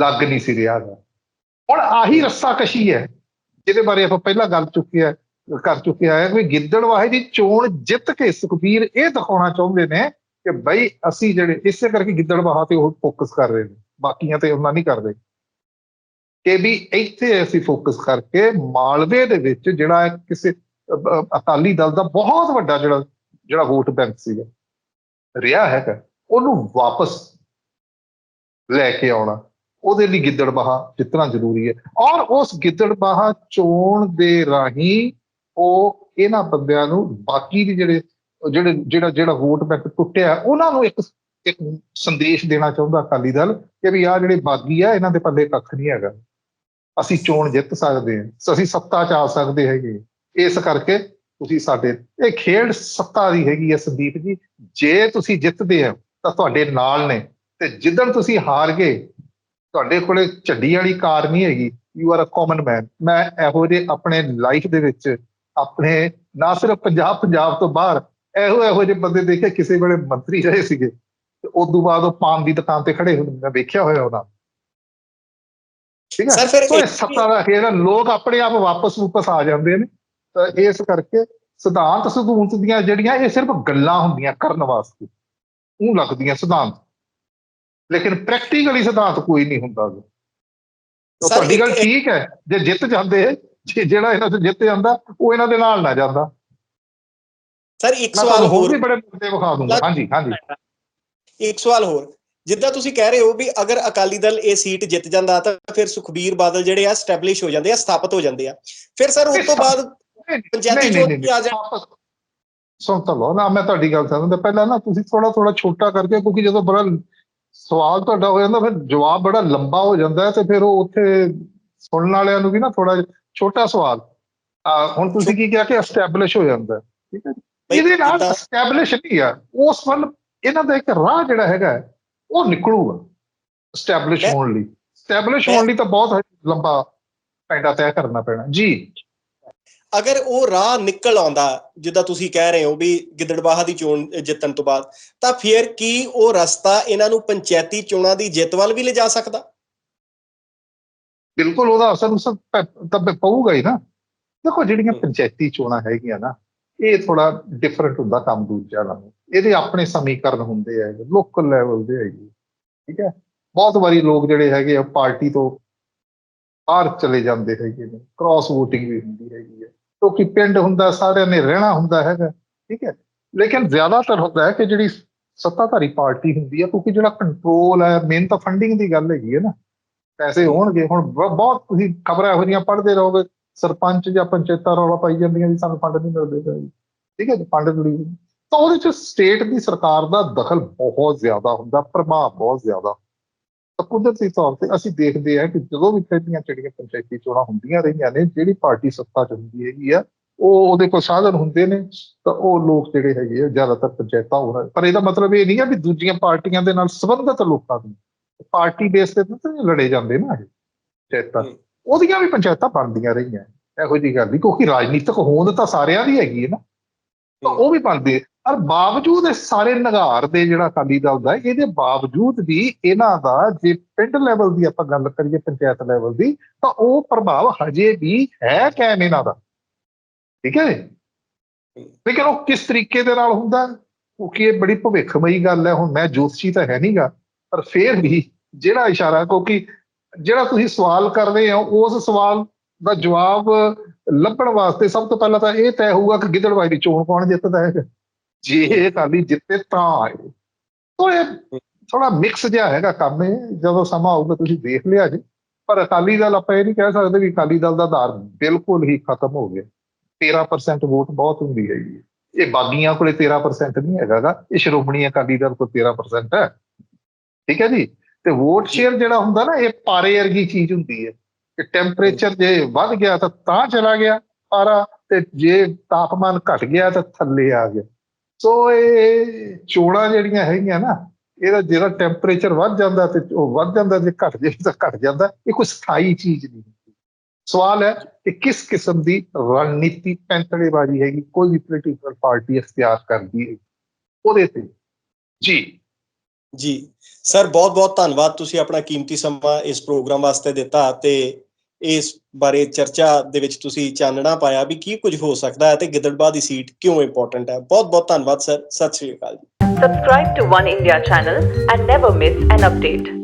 ਲੱਗ ਨਹੀਂ ਸੀ ਰਿਹਾ ਹੁਣ ਆਹੀ ਰੱਸਾਕਸ਼ੀ ਹੈ, ਜਿਹਦੇ ਬਾਰੇ ਆਪਾਂ ਪਹਿਲਾਂ ਗੱਲ ਚੁੱਕਿਆ ਕਰ ਚੁੱਕਿਆ ਹੈ ਕਿ ਗਿੱਦੜਵਾਹੇ ਦੀ ਚੋਣ ਜਿੱਤ ਕੇ ਸੁਖਬੀਰ ਇਹ ਦਿਖਾਉਣਾ ਚਾਹੁੰਦੇ ਨੇ ਕਿ ਬਈ ਅਸੀਂ ਜਿਹੜੇ ਇਸੇ ਕਰਕੇ ਗਿੱਦੜਵਾਹਾ ਤੇ ਉਹ ਫੋਕਸ ਕਰ ਰਹੇ ਨੇ, ਬਾਕੀਆਂ ਤੇ ਉਹਨਾਂ ਨਹੀਂ ਕਰਦੇ ਕਿ ਵੀ ਇੱਥੇ ਅਸੀਂ ਫੋਕਸ ਕਰਕੇ ਮਾਲਵੇ ਦੇ ਵਿੱਚ ਜਿਹੜਾ ਕਿਸੇ ਅਕਾਲੀ ਦਲ ਦਾ ਬਹੁਤ ਵੱਡਾ ਜਿਹੜਾ ਜਿਹੜਾ ਵੋਟ ਬੈਂਕ ਸੀਗਾ, ਰਿਹਾ ਹੈਗਾ, ਉਹਨੂੰ ਵਾਪਸ ਲੈ ਕੇ ਆਉਣਾ, ਉਹਦੇ ਲਈ ਗਿੱਦੜਬਾਹਾ ਜਿੱਤਣਾ ਜ਼ਰੂਰੀ ਹੈ। ਔਰ ਉਸ ਗਿੱਦੜਬਾਹਾ ਚੋਣ ਦੇ ਰਾਹੀਂ ਉਹ ਇਹਨਾਂ ਬੰਦਿਆਂ ਨੂੰ ਬਾਕੀ ਦੇ ਜਿਹੜੇ ਜਿਹੜੇ, ਜਿਹੜਾ ਜਿਹੜਾ ਵੋਟ ਬੈਂਕ ਟੁੱਟਿਆ, ਉਹਨਾਂ ਨੂੰ ਇੱਕ ਇੱਕ ਸੰਦੇਸ਼ ਦੇਣਾ ਚਾਹੁੰਦਾ ਅਕਾਲੀ ਦਲ ਕਿ ਵੀ ਆ ਜਿਹੜੇ ਬਾਗੀ ਆ, ਇਹਨਾਂ ਦੇ ਪੱਲੇ ਕੱਖ ਨਹੀਂ ਹੈਗਾ। ਅਸੀਂ ਚੋਣ ਜਿੱਤ ਸਕਦੇ ਹਾਂ, ਅਸੀਂ ਸੱਤਾ 'ਚ ਆ ਸਕਦੇ ਹੈਗੇ। ਇਸ ਕਰਕੇ ਤੁਸੀਂ ਸਾਡੇ ਇਹ ਖੇਡ ਸੱਤਾ ਦੀ ਹੈਗੀ ਹੈ ਸੰਦੀਪ ਜੀ। ਜੇ ਤੁਸੀਂ ਜਿੱਤਦੇ ਹੋ ਤਾਂ ਤੁਹਾਡੇ ਨਾਲ ਨੇ। ਤੇ ਜਿੱਦਣ ਤੁਸੀਂ ਹਾਰ ਗਏ ਤੁਹਾਡੇ ਕੋਲੇ ਝੱਡੀ ਵਾਲੀ ਕਾਰ ਨਹੀਂ ਹੈਗੀ। You are a common man ਮੈਂ ਇਹੋ ਜਿਹੇ ਆਪਣੇ ਲਾਈਫ ਦੇ ਵਿੱਚ ਆਪਣੇ ਨਾ ਸਿਰਫ ਪੰਜਾਬ ਪੰਜਾਬ ਤੋਂ ਬਾਹਰ ਇਹੋ ਇਹੋ ਜਿਹੇ ਬੰਦੇ ਦੇਖੇ ਕਿਸੇ ਵੇਲੇ ਮੰਤਰੀ ਰਹੇ ਸੀਗੇ। ਤੇ ਉਸ ਤੋਂ ਬਾਅਦ ਉਹ ਪਾਨ ਦੀ ਦੁਕਾਨ ਤੇ ਖੜੇ ਹੁੰਦੇ ਮੈਂ ਵੇਖਿਆ ਹੋਇਆ ਉਹਨਾਂ। ਠੀਕ ਹੈ ਸਰ ਫਿਰ ਸੱਤਾ ਦਾ ਖੇਡ ਲੋਕ ਆਪਣੇ ਆਪ ਵਾਪਸ ਵਾਪਸ ਆ ਜਾਂਦੇ ਨੇ। ਇਸ ਕਰਕੇ ਸਿਧਾਂਤ ਸਿਧੂੰਤ ਦੀਆਂ ਜਿਹੜੀਆਂ ਇਹ ਸਿਰਫ ਗੱਲਾਂ ਹੁੰਦੀਆਂ ਕਰਨ ਵਾਸਤੇ। ਉਹ ਲੱਗਦੀਆਂ ਸਿਧਾਂਤ। ਲੇਕਿਨ ਪ੍ਰੈਕਟੀਕਲੀ ਸਿਧਾਂਤ ਕੋਈ ਨਹੀਂ ਹੁੰਦਾ। ਤਾਂ ਤੁਹਾਡੀ ਗੱਲ ਠੀਕ ਹੈ। ਜੇ ਜਿੱਤ ਜਾਂਦੇ ਜਿਹੜਾ ਇਹਨਾਂ ਤੋਂ ਜਿੱਤ ਜਾਂਦਾ ਉਹ ਇਹਨਾਂ ਦੇ ਨਾਲ ਨਾ ਜਾਂਦਾ। ਸਰ ਇੱਕ ਸਵਾਲ ਹੋਰ ਵੀ ਬੜੇ ਮੁੱਦੇ ਵਿਖਾ ਦੂੰਗਾ। ਹਾਂਜੀ ਹਾਂਜੀ। ਇੱਕ ਸਵਾਲ ਹੋਰ। ਜਿੱਦਾਂ ਤੁਸੀਂ ਕਹਿ ਰਹੇ ਹੋ ਵੀ ਅਗਰ ਅਕਾਲੀ ਦਲ ਇਹ ਸੀਟ ਜਿੱਤ ਜਾਂਦਾ ਤਾਂ ਫਿਰ ਸੁਖਬੀਰ ਬਾਦਲ ਜਿਹੜੇ ਆ ਸਟੈਬਲਿਸ਼ ਹੋ ਜਾਂਦੇ ਆ ਸਥਾਪਿਤ ਹੋ ਜਾਂਦੇ ਆ। ਫਿਰ ਸਰ ਉਸ ਤੋਂ ਬਾਅਦ ਪੰਚਾਇਤੀ ਚੋਣ ਵੀ ਆ ਜਾਣ ਵਾਪਸ। ਸੁਣ ਤਾਂ ਲਓ ਨਾ ਮੈਂ ਤੁਹਾਡੀ ਗੱਲ ਸਮਝਦਾ। ਪਹਿਲਾਂ ਨਾ ਤੁਸੀਂ ਥੋੜਾ ਥੋੜਾ ਛੋਟਾ ਕਰਕੇ ਕਿਉਂਕਿ ਜਦੋਂ ਬੜਾ ਸਵਾਲ ਤੁਹਾਡਾ ਹੋ ਜਾਂਦਾ ਫਿਰ ਜਵਾਬ ਬੜਾ ਲੰਬਾ ਹੋ ਜਾਂਦਾ ਹੈ ਤੇ ਫਿਰ ਉਹ ਉੱਥੇ ਸੁਣਨ ਵਾਲਿਆਂ ਨੂੰ ਵੀ ਨਾ ਥੋੜਾ ਛੋਟਾ ਸਵਾਲ। ਆ ਹੁਣ ਤੁਸੀਂ ਕੀ ਕਿਹਾ ਕਿ ਐਸਟੈਬਲਿਸ਼ ਹੋ ਜਾਂਦਾ ਹੈ, ਠੀਕ ਹੈ ਇਹਦੇ ਨਾਲ ਐਸਟੈਬਲਿਸ਼ ਨਹੀਂ ਆ। ਉਸ ਵੱਲ ਇਹਨਾਂ ਦਾ ਇੱਕ ਰਾਹ ਜਿਹੜਾ ਹੈਗਾ ਉਹ ਨਿਕਲੂਗਾ। ਐਸਟੈਬਲਿਸ਼ ਹੋਣ ਲਈ। ਐਸਟੈਬਲਿਸ਼ ਹੋਣ ਲਈ ਤਾਂ ਬਹੁਤ ਲੰਬਾ ਪੈਂਡਾ ਤੈਅ ਕਰਨਾ ਪੈਣਾ। ਜੀ। ਅਗਰ ਉਹ ਰਾਹ ਨਿਕਲ ਆਉਂਦਾ ਜਿੱਦਾਂ ਤੁਸੀਂ ਕਹਿ ਰਹੇ ਹੋ ਵੀ ਗਿੱਦੜਬਾਹਾ ਦੀ ਚੋਣ ਜਿੱਤਣ ਤੋਂ ਬਾਅਦ ਤਾਂ ਫਿਰ ਕੀ ਉਹ ਰਸਤਾ ਇਹਨਾਂ ਨੂੰ ਪੰਚਾਇਤੀ ਚੋਣਾਂ ਦੀ ਜਿੱਤ ਵੱਲ ਵੀ ਲਿਜਾ ਸਕਦਾ? ਬਿਲਕੁਲ ਉਹਦਾ ਅਸਰ ਉਸ ਤਾਂ ਪਊਗਾ ਹੀ ਨਾ। ਦੇਖੋ ਜਿਹੜੀਆਂ। ਪੰਚਾਇਤੀ ਚੋਣਾਂ ਹੈਗੀਆਂ ਨਾ ਇਹ ਥੋੜਾ ਡਿਫਰੈਂਟ ਹੁੰਦਾ ਕੰਮ ਦੂਜਿਆਂ ਨਾਲੋਂ। ਇਹਦੇ ਆਪਣੇ ਸਮੀਕਰਨ ਹੁੰਦੇ ਆ ਲੋਕਲ ਲੈਵਲ ਦੇ ਹੈਗੇ। ਠੀਕ ਹੈ? ਬਹੁਤ ਵਾਰੀ ਲੋਕ ਜਿਹੜੇ ਹੈਗੇ ਆ ਪਾਰਟੀ ਤੋਂ ਬਾਹਰ ਚਲੇ ਜਾਂਦੇ ਹੈਗੇ ਨੇ। ਕ੍ਰਾਸ VOTING ਵੀ ਹੁੰਦੀ ਹੈਗੀ ਹੈ ਕਿਉਂਕਿ ਪਿੰਡ ਹੁੰਦਾ, ਸਾਰਿਆਂ ਨੇ ਰਹਿਣਾ ਹੁੰਦਾ ਹੈਗਾ, ਠੀਕ ਹੈ। ਲੇਕਿਨ ਜ਼ਿਆਦਾਤਰ ਹੁੰਦਾ ਹੈ ਕਿ ਜਿਹੜੀ ਸੱਤਾਧਾਰੀ ਪਾਰਟੀ ਹੁੰਦੀ ਹੈ, ਕਿਉਂਕਿ ਜਿਹੜਾ ਕੰਟਰੋਲ ਹੈ ਮੇਨ ਤਾਂ ਫੰਡਿੰਗ ਦੀ ਗੱਲ ਹੈਗੀ ਹੈ ਨਾ। ਪੈਸੇ ਹੋਣਗੇ, ਹੁਣ ਬ- ਬਹੁਤ ਤੁਸੀਂ ਖਬਰਾਂ ਇਹੋ ਜਿਹੀਆਂ ਪੜ੍ਹਦੇ ਰਹੋਗੇ, ਸਰਪੰਚ ਜਾਂ ਪੰਚਾਇਤਾਂ ਰੌਲਾ ਪਾਈ ਜਾਂਦੀਆਂ ਜੀ ਸਾਨੂੰ ਫੰਡ ਨਹੀਂ ਮਿਲਦੇ ਠੀਕ ਹੈ ਜੀ ਫੰਡ ਮਿਲੀ ਤਾਂ ਉਹਦੇ ਚ ਸਟੇਟ ਦੀ ਸਰਕਾਰ ਦਾ ਦਖਲ ਬਹੁਤ ਜ਼ਿਆਦਾ ਹੁੰਦਾ, ਪ੍ਰਭਾਵ ਬਹੁਤ ਜ਼ਿਆਦਾ ਤਾਂ ਕੁਦਰਤੀ ਤੌਰ ਤੇ ਅਸੀਂ ਦੇਖਦੇ ਹਾਂ ਕਿ ਜਦੋਂ ਵੀ ਖੇਡੀਆਂ ਜਿਹੜੀਆਂ ਪੰਚਾਇਤੀ ਚੋਣਾਂ ਹੁੰਦੀਆਂ ਰਹੀਆਂ ਨੇ ਜਿਹੜੀ ਪਾਰਟੀ ਸੱਤਾ 'ਚ ਹੁੰਦੀ ਹੈਗੀ ਆ ਉਹ ਉਹਦੇ ਕੋਲ ਸਾਧਨ ਹੁੰਦੇ ਨੇ ਤਾਂ ਉਹ ਲੋਕ ਜਿਹੜੇ ਹੈਗੇ ਆ ਜ਼ਿਆਦਾਤਰ ਪੰਚਾਇਤਾਂ ਉਹਨਾਂ ਪਰ ਇਹਦਾ ਮਤਲਬ ਇਹ ਨਹੀਂ ਹੈ ਵੀ ਦੂਜੀਆਂ ਪਾਰਟੀਆਂ ਦੇ ਨਾਲ ਸੰਬੰਧਿਤ ਲੋਕਾਂ ਨੂੰ ਪਾਰਟੀ ਬੇਸ ਤੇ ਤਾਂ ਲੜੇ ਜਾਂਦੇ ਨਾ ਇਹ ਪੰਚਾਇਤਾਂ। ਉਹਦੀਆਂ ਵੀ ਪੰਚਾਇਤਾਂ ਬਣਦੀਆਂ ਰਹੀਆਂ। ਇਹੋ ਜਿਹੀ ਗੱਲ ਨਹੀਂ ਕਿਉਂਕਿ ਰਾਜਨੀਤਿਕ ਹੋਂਦ ਤਾਂ ਸਾਰਿਆਂ ਦੀ ਹੈਗੀ ਹੈ ਨਾ। ਉਹ ਵੀ ਬਣਦੇ। ਪਰ ਬਾਵਜੂਦ ਇਹ ਸਾਰੇ ਨਗਾਰ ਦੇ ਜਿਹੜਾ ਅਕਾਲੀ ਦਲ ਦਾ ਇਹਦੇ ਬਾਵਜੂਦ ਵੀ ਇਹਨਾਂ ਦਾ ਜੇ ਪਿੰਡ ਲੈਵਲ ਦੀ ਆਪਾਂ ਗੱਲ ਕਰੀਏ, ਪੰਚਾਇਤ ਲੈਵਲ ਦੀ, ਤਾਂ ਉਹ ਪ੍ਰਭਾਵ ਹਜੇ ਵੀ ਹੈ ਕਾਇਮ ਇਹਨਾਂ ਦਾ। ਠੀਕ ਹੈ ਲੇਕਿਨ ਉਹ ਕਿਸ ਤਰੀਕੇ ਦੇ ਨਾਲ ਹੁੰਦਾ? ਕਿਉਂਕਿ ਇਹ ਬੜੀ ਭਵਿੱਖਮਈ ਗੱਲ ਹੈ, ਹੁਣ ਮੈਂ ਜੋਤਸ਼ੀ ਤਾਂ ਹੈ ਨਹੀਂਗਾ, ਪਰ ਫੇਰ ਵੀ ਜਿਹੜਾ ਇਸ਼ਾਰਾ, ਕਿਉਂਕਿ ਜਿਹੜਾ ਤੁਸੀਂ ਸਵਾਲ ਕਰ ਰਹੇ ਹੋ, ਉਸ ਸਵਾਲ ਦਾ ਜਵਾਬ ਲੱਭਣ ਵਾਸਤੇ ਸਭ ਤੋਂ ਪਹਿਲਾਂ ਤਾਂ ਇਹ ਤੈਅ ਹੋਊਗਾ ਕਿ ਗਿੱਦੜਬਾਈ ਦੀ ਚੋਣ ਕੌਣ ਜਿੱਤਦਾ ਹੈ। ਜੇ ਇਹ ਅਕਾਲੀ ਜਿੱਤੇ ਤਾਂ ਆਏ। ਤੋ ਇਹ ਥੋੜਾ ਮਿਕਸ ਜਿਹਾ ਹੈਗਾ ਕੰਮ ਇਹ, ਜਦੋਂ ਸਮਾਂ ਆਊਗਾ ਤੁਸੀਂ ਦੇਖ ਲਿਆ ਜੀ। ਪਰ ਅਕਾਲੀ ਦਲ ਆਪਾਂ ਇਹ ਨਹੀਂ ਕਹਿ ਸਕਦੇ ਵੀ ਅਕਾਲੀ ਦਲ ਦਾ ਆਧਾਰ ਬਿਲਕੁਲ ਹੀ ਖਤਮ ਹੋ ਗਿਆ। 13% ਵੋਟ ਬਹੁਤ ਹੁੰਦੀ ਹੈ ਜੀ। ਇਹ ਬਾਗੀਆਂ ਕੋਲੇ 13% ਨਹੀਂ ਹੈਗਾਗਾ ਇਹ ਸ਼੍ਰੋਮਣੀ ਅਕਾਲੀ ਦਲ ਕੋਲ 13% ਹੈ। ਠੀਕ ਹੈ ਜੀ? ਤੇ ਵੋਟ ਸ਼ੇਅਰ ਜਿਹੜਾ ਹੁੰਦਾ ਨਾ, ਇਹ ਪਾਰੇ ਵਰਗੀ ਚੀਜ਼ ਹੁੰਦੀ ਹੈ। ਕਿ ਟੈਂਪਰੇਚਰ ਜੇ ਵੱਧ ਗਿਆ ਤਾਂ ਤਾਂ ਚਲਾ ਗਿਆ ਪਾਰਾ। ਤੇ ਜੇ ਤਾਪਮਾਨ ਘਟ ਗਿਆ ਤਾਂ ਥੱਲੇ ਆ ਗਿਆ। ਸੋ ਇਹ ਚੋੜਾਂ ਜਿਹੜੀਆਂ ਹੈਗੀਆਂ ਨਾ ਇਹਦਾ ਜਿਹੜਾ ਟੈਂਪਰੇਚਰ ਵੱਧ ਜਾਂਦਾ ਤੇ ਉਹ ਵੱਧ ਜਾਂਦਾ ਜੇ ਘਟ ਜੇ ਤਾਂ ਘਟ ਜਾਂਦਾ ਇਹ ਕੋਈ ਸਥਾਈ ਚੀਜ਼ ਨਹੀਂ ਸਵਾਲ ਹੈ ਕਿ ਕਿਸ ਕਿਸਮ ਦੀ ਰਣਨੀਤੀ ਪੈਂਤੜੇਬਾਜ਼ੀ ਹੈਗੀ ਕੋਈ ਵੀ ਪੋਲੀਟੀਕਲ ਪਾਰਟੀ ਅਖਤਿਆਰ ਕਰਦੀ ਹੈ। ਉਹਦੇ ਤੇ। ਜੀ। ਜੀ। ਸਰ ਬਹੁਤ ਬਹੁਤ ਧੰਨਵਾਦ। ਤੁਸੀਂ ਆਪਣਾ ਕੀਮਤੀ ਸਮਾਂ ਇਸ ਪ੍ਰੋਗਰਾਮ ਵਾਸਤੇ ਦਿੱਤਾ ਤੇ ਇਸ ਬਾਰੇ ਚਰਚਾ ਦੇ ਵਿੱਚ ਤੁਸੀਂ ਚਾਨਣਾ ਪਾਇਆ ਵੀ ਕੀ ਕੁਝ ਹੋ ਸਕਦਾ ਹੈ ਤੇ ਗਿੱਦੜਬਾਹ ਦੀ ਸੀਟ ਕਿਉਂ ਇੰਪੋਰਟੈਂਟ ਹੈ। ਬਹੁਤ ਬਹੁਤ ਧੰਨਵਾਦ, ਸਰ। ਸਤਿ ਸ਼੍ਰੀ ਅਕਾਲ ਜੀ। Subscribe to One India channel and never miss an update.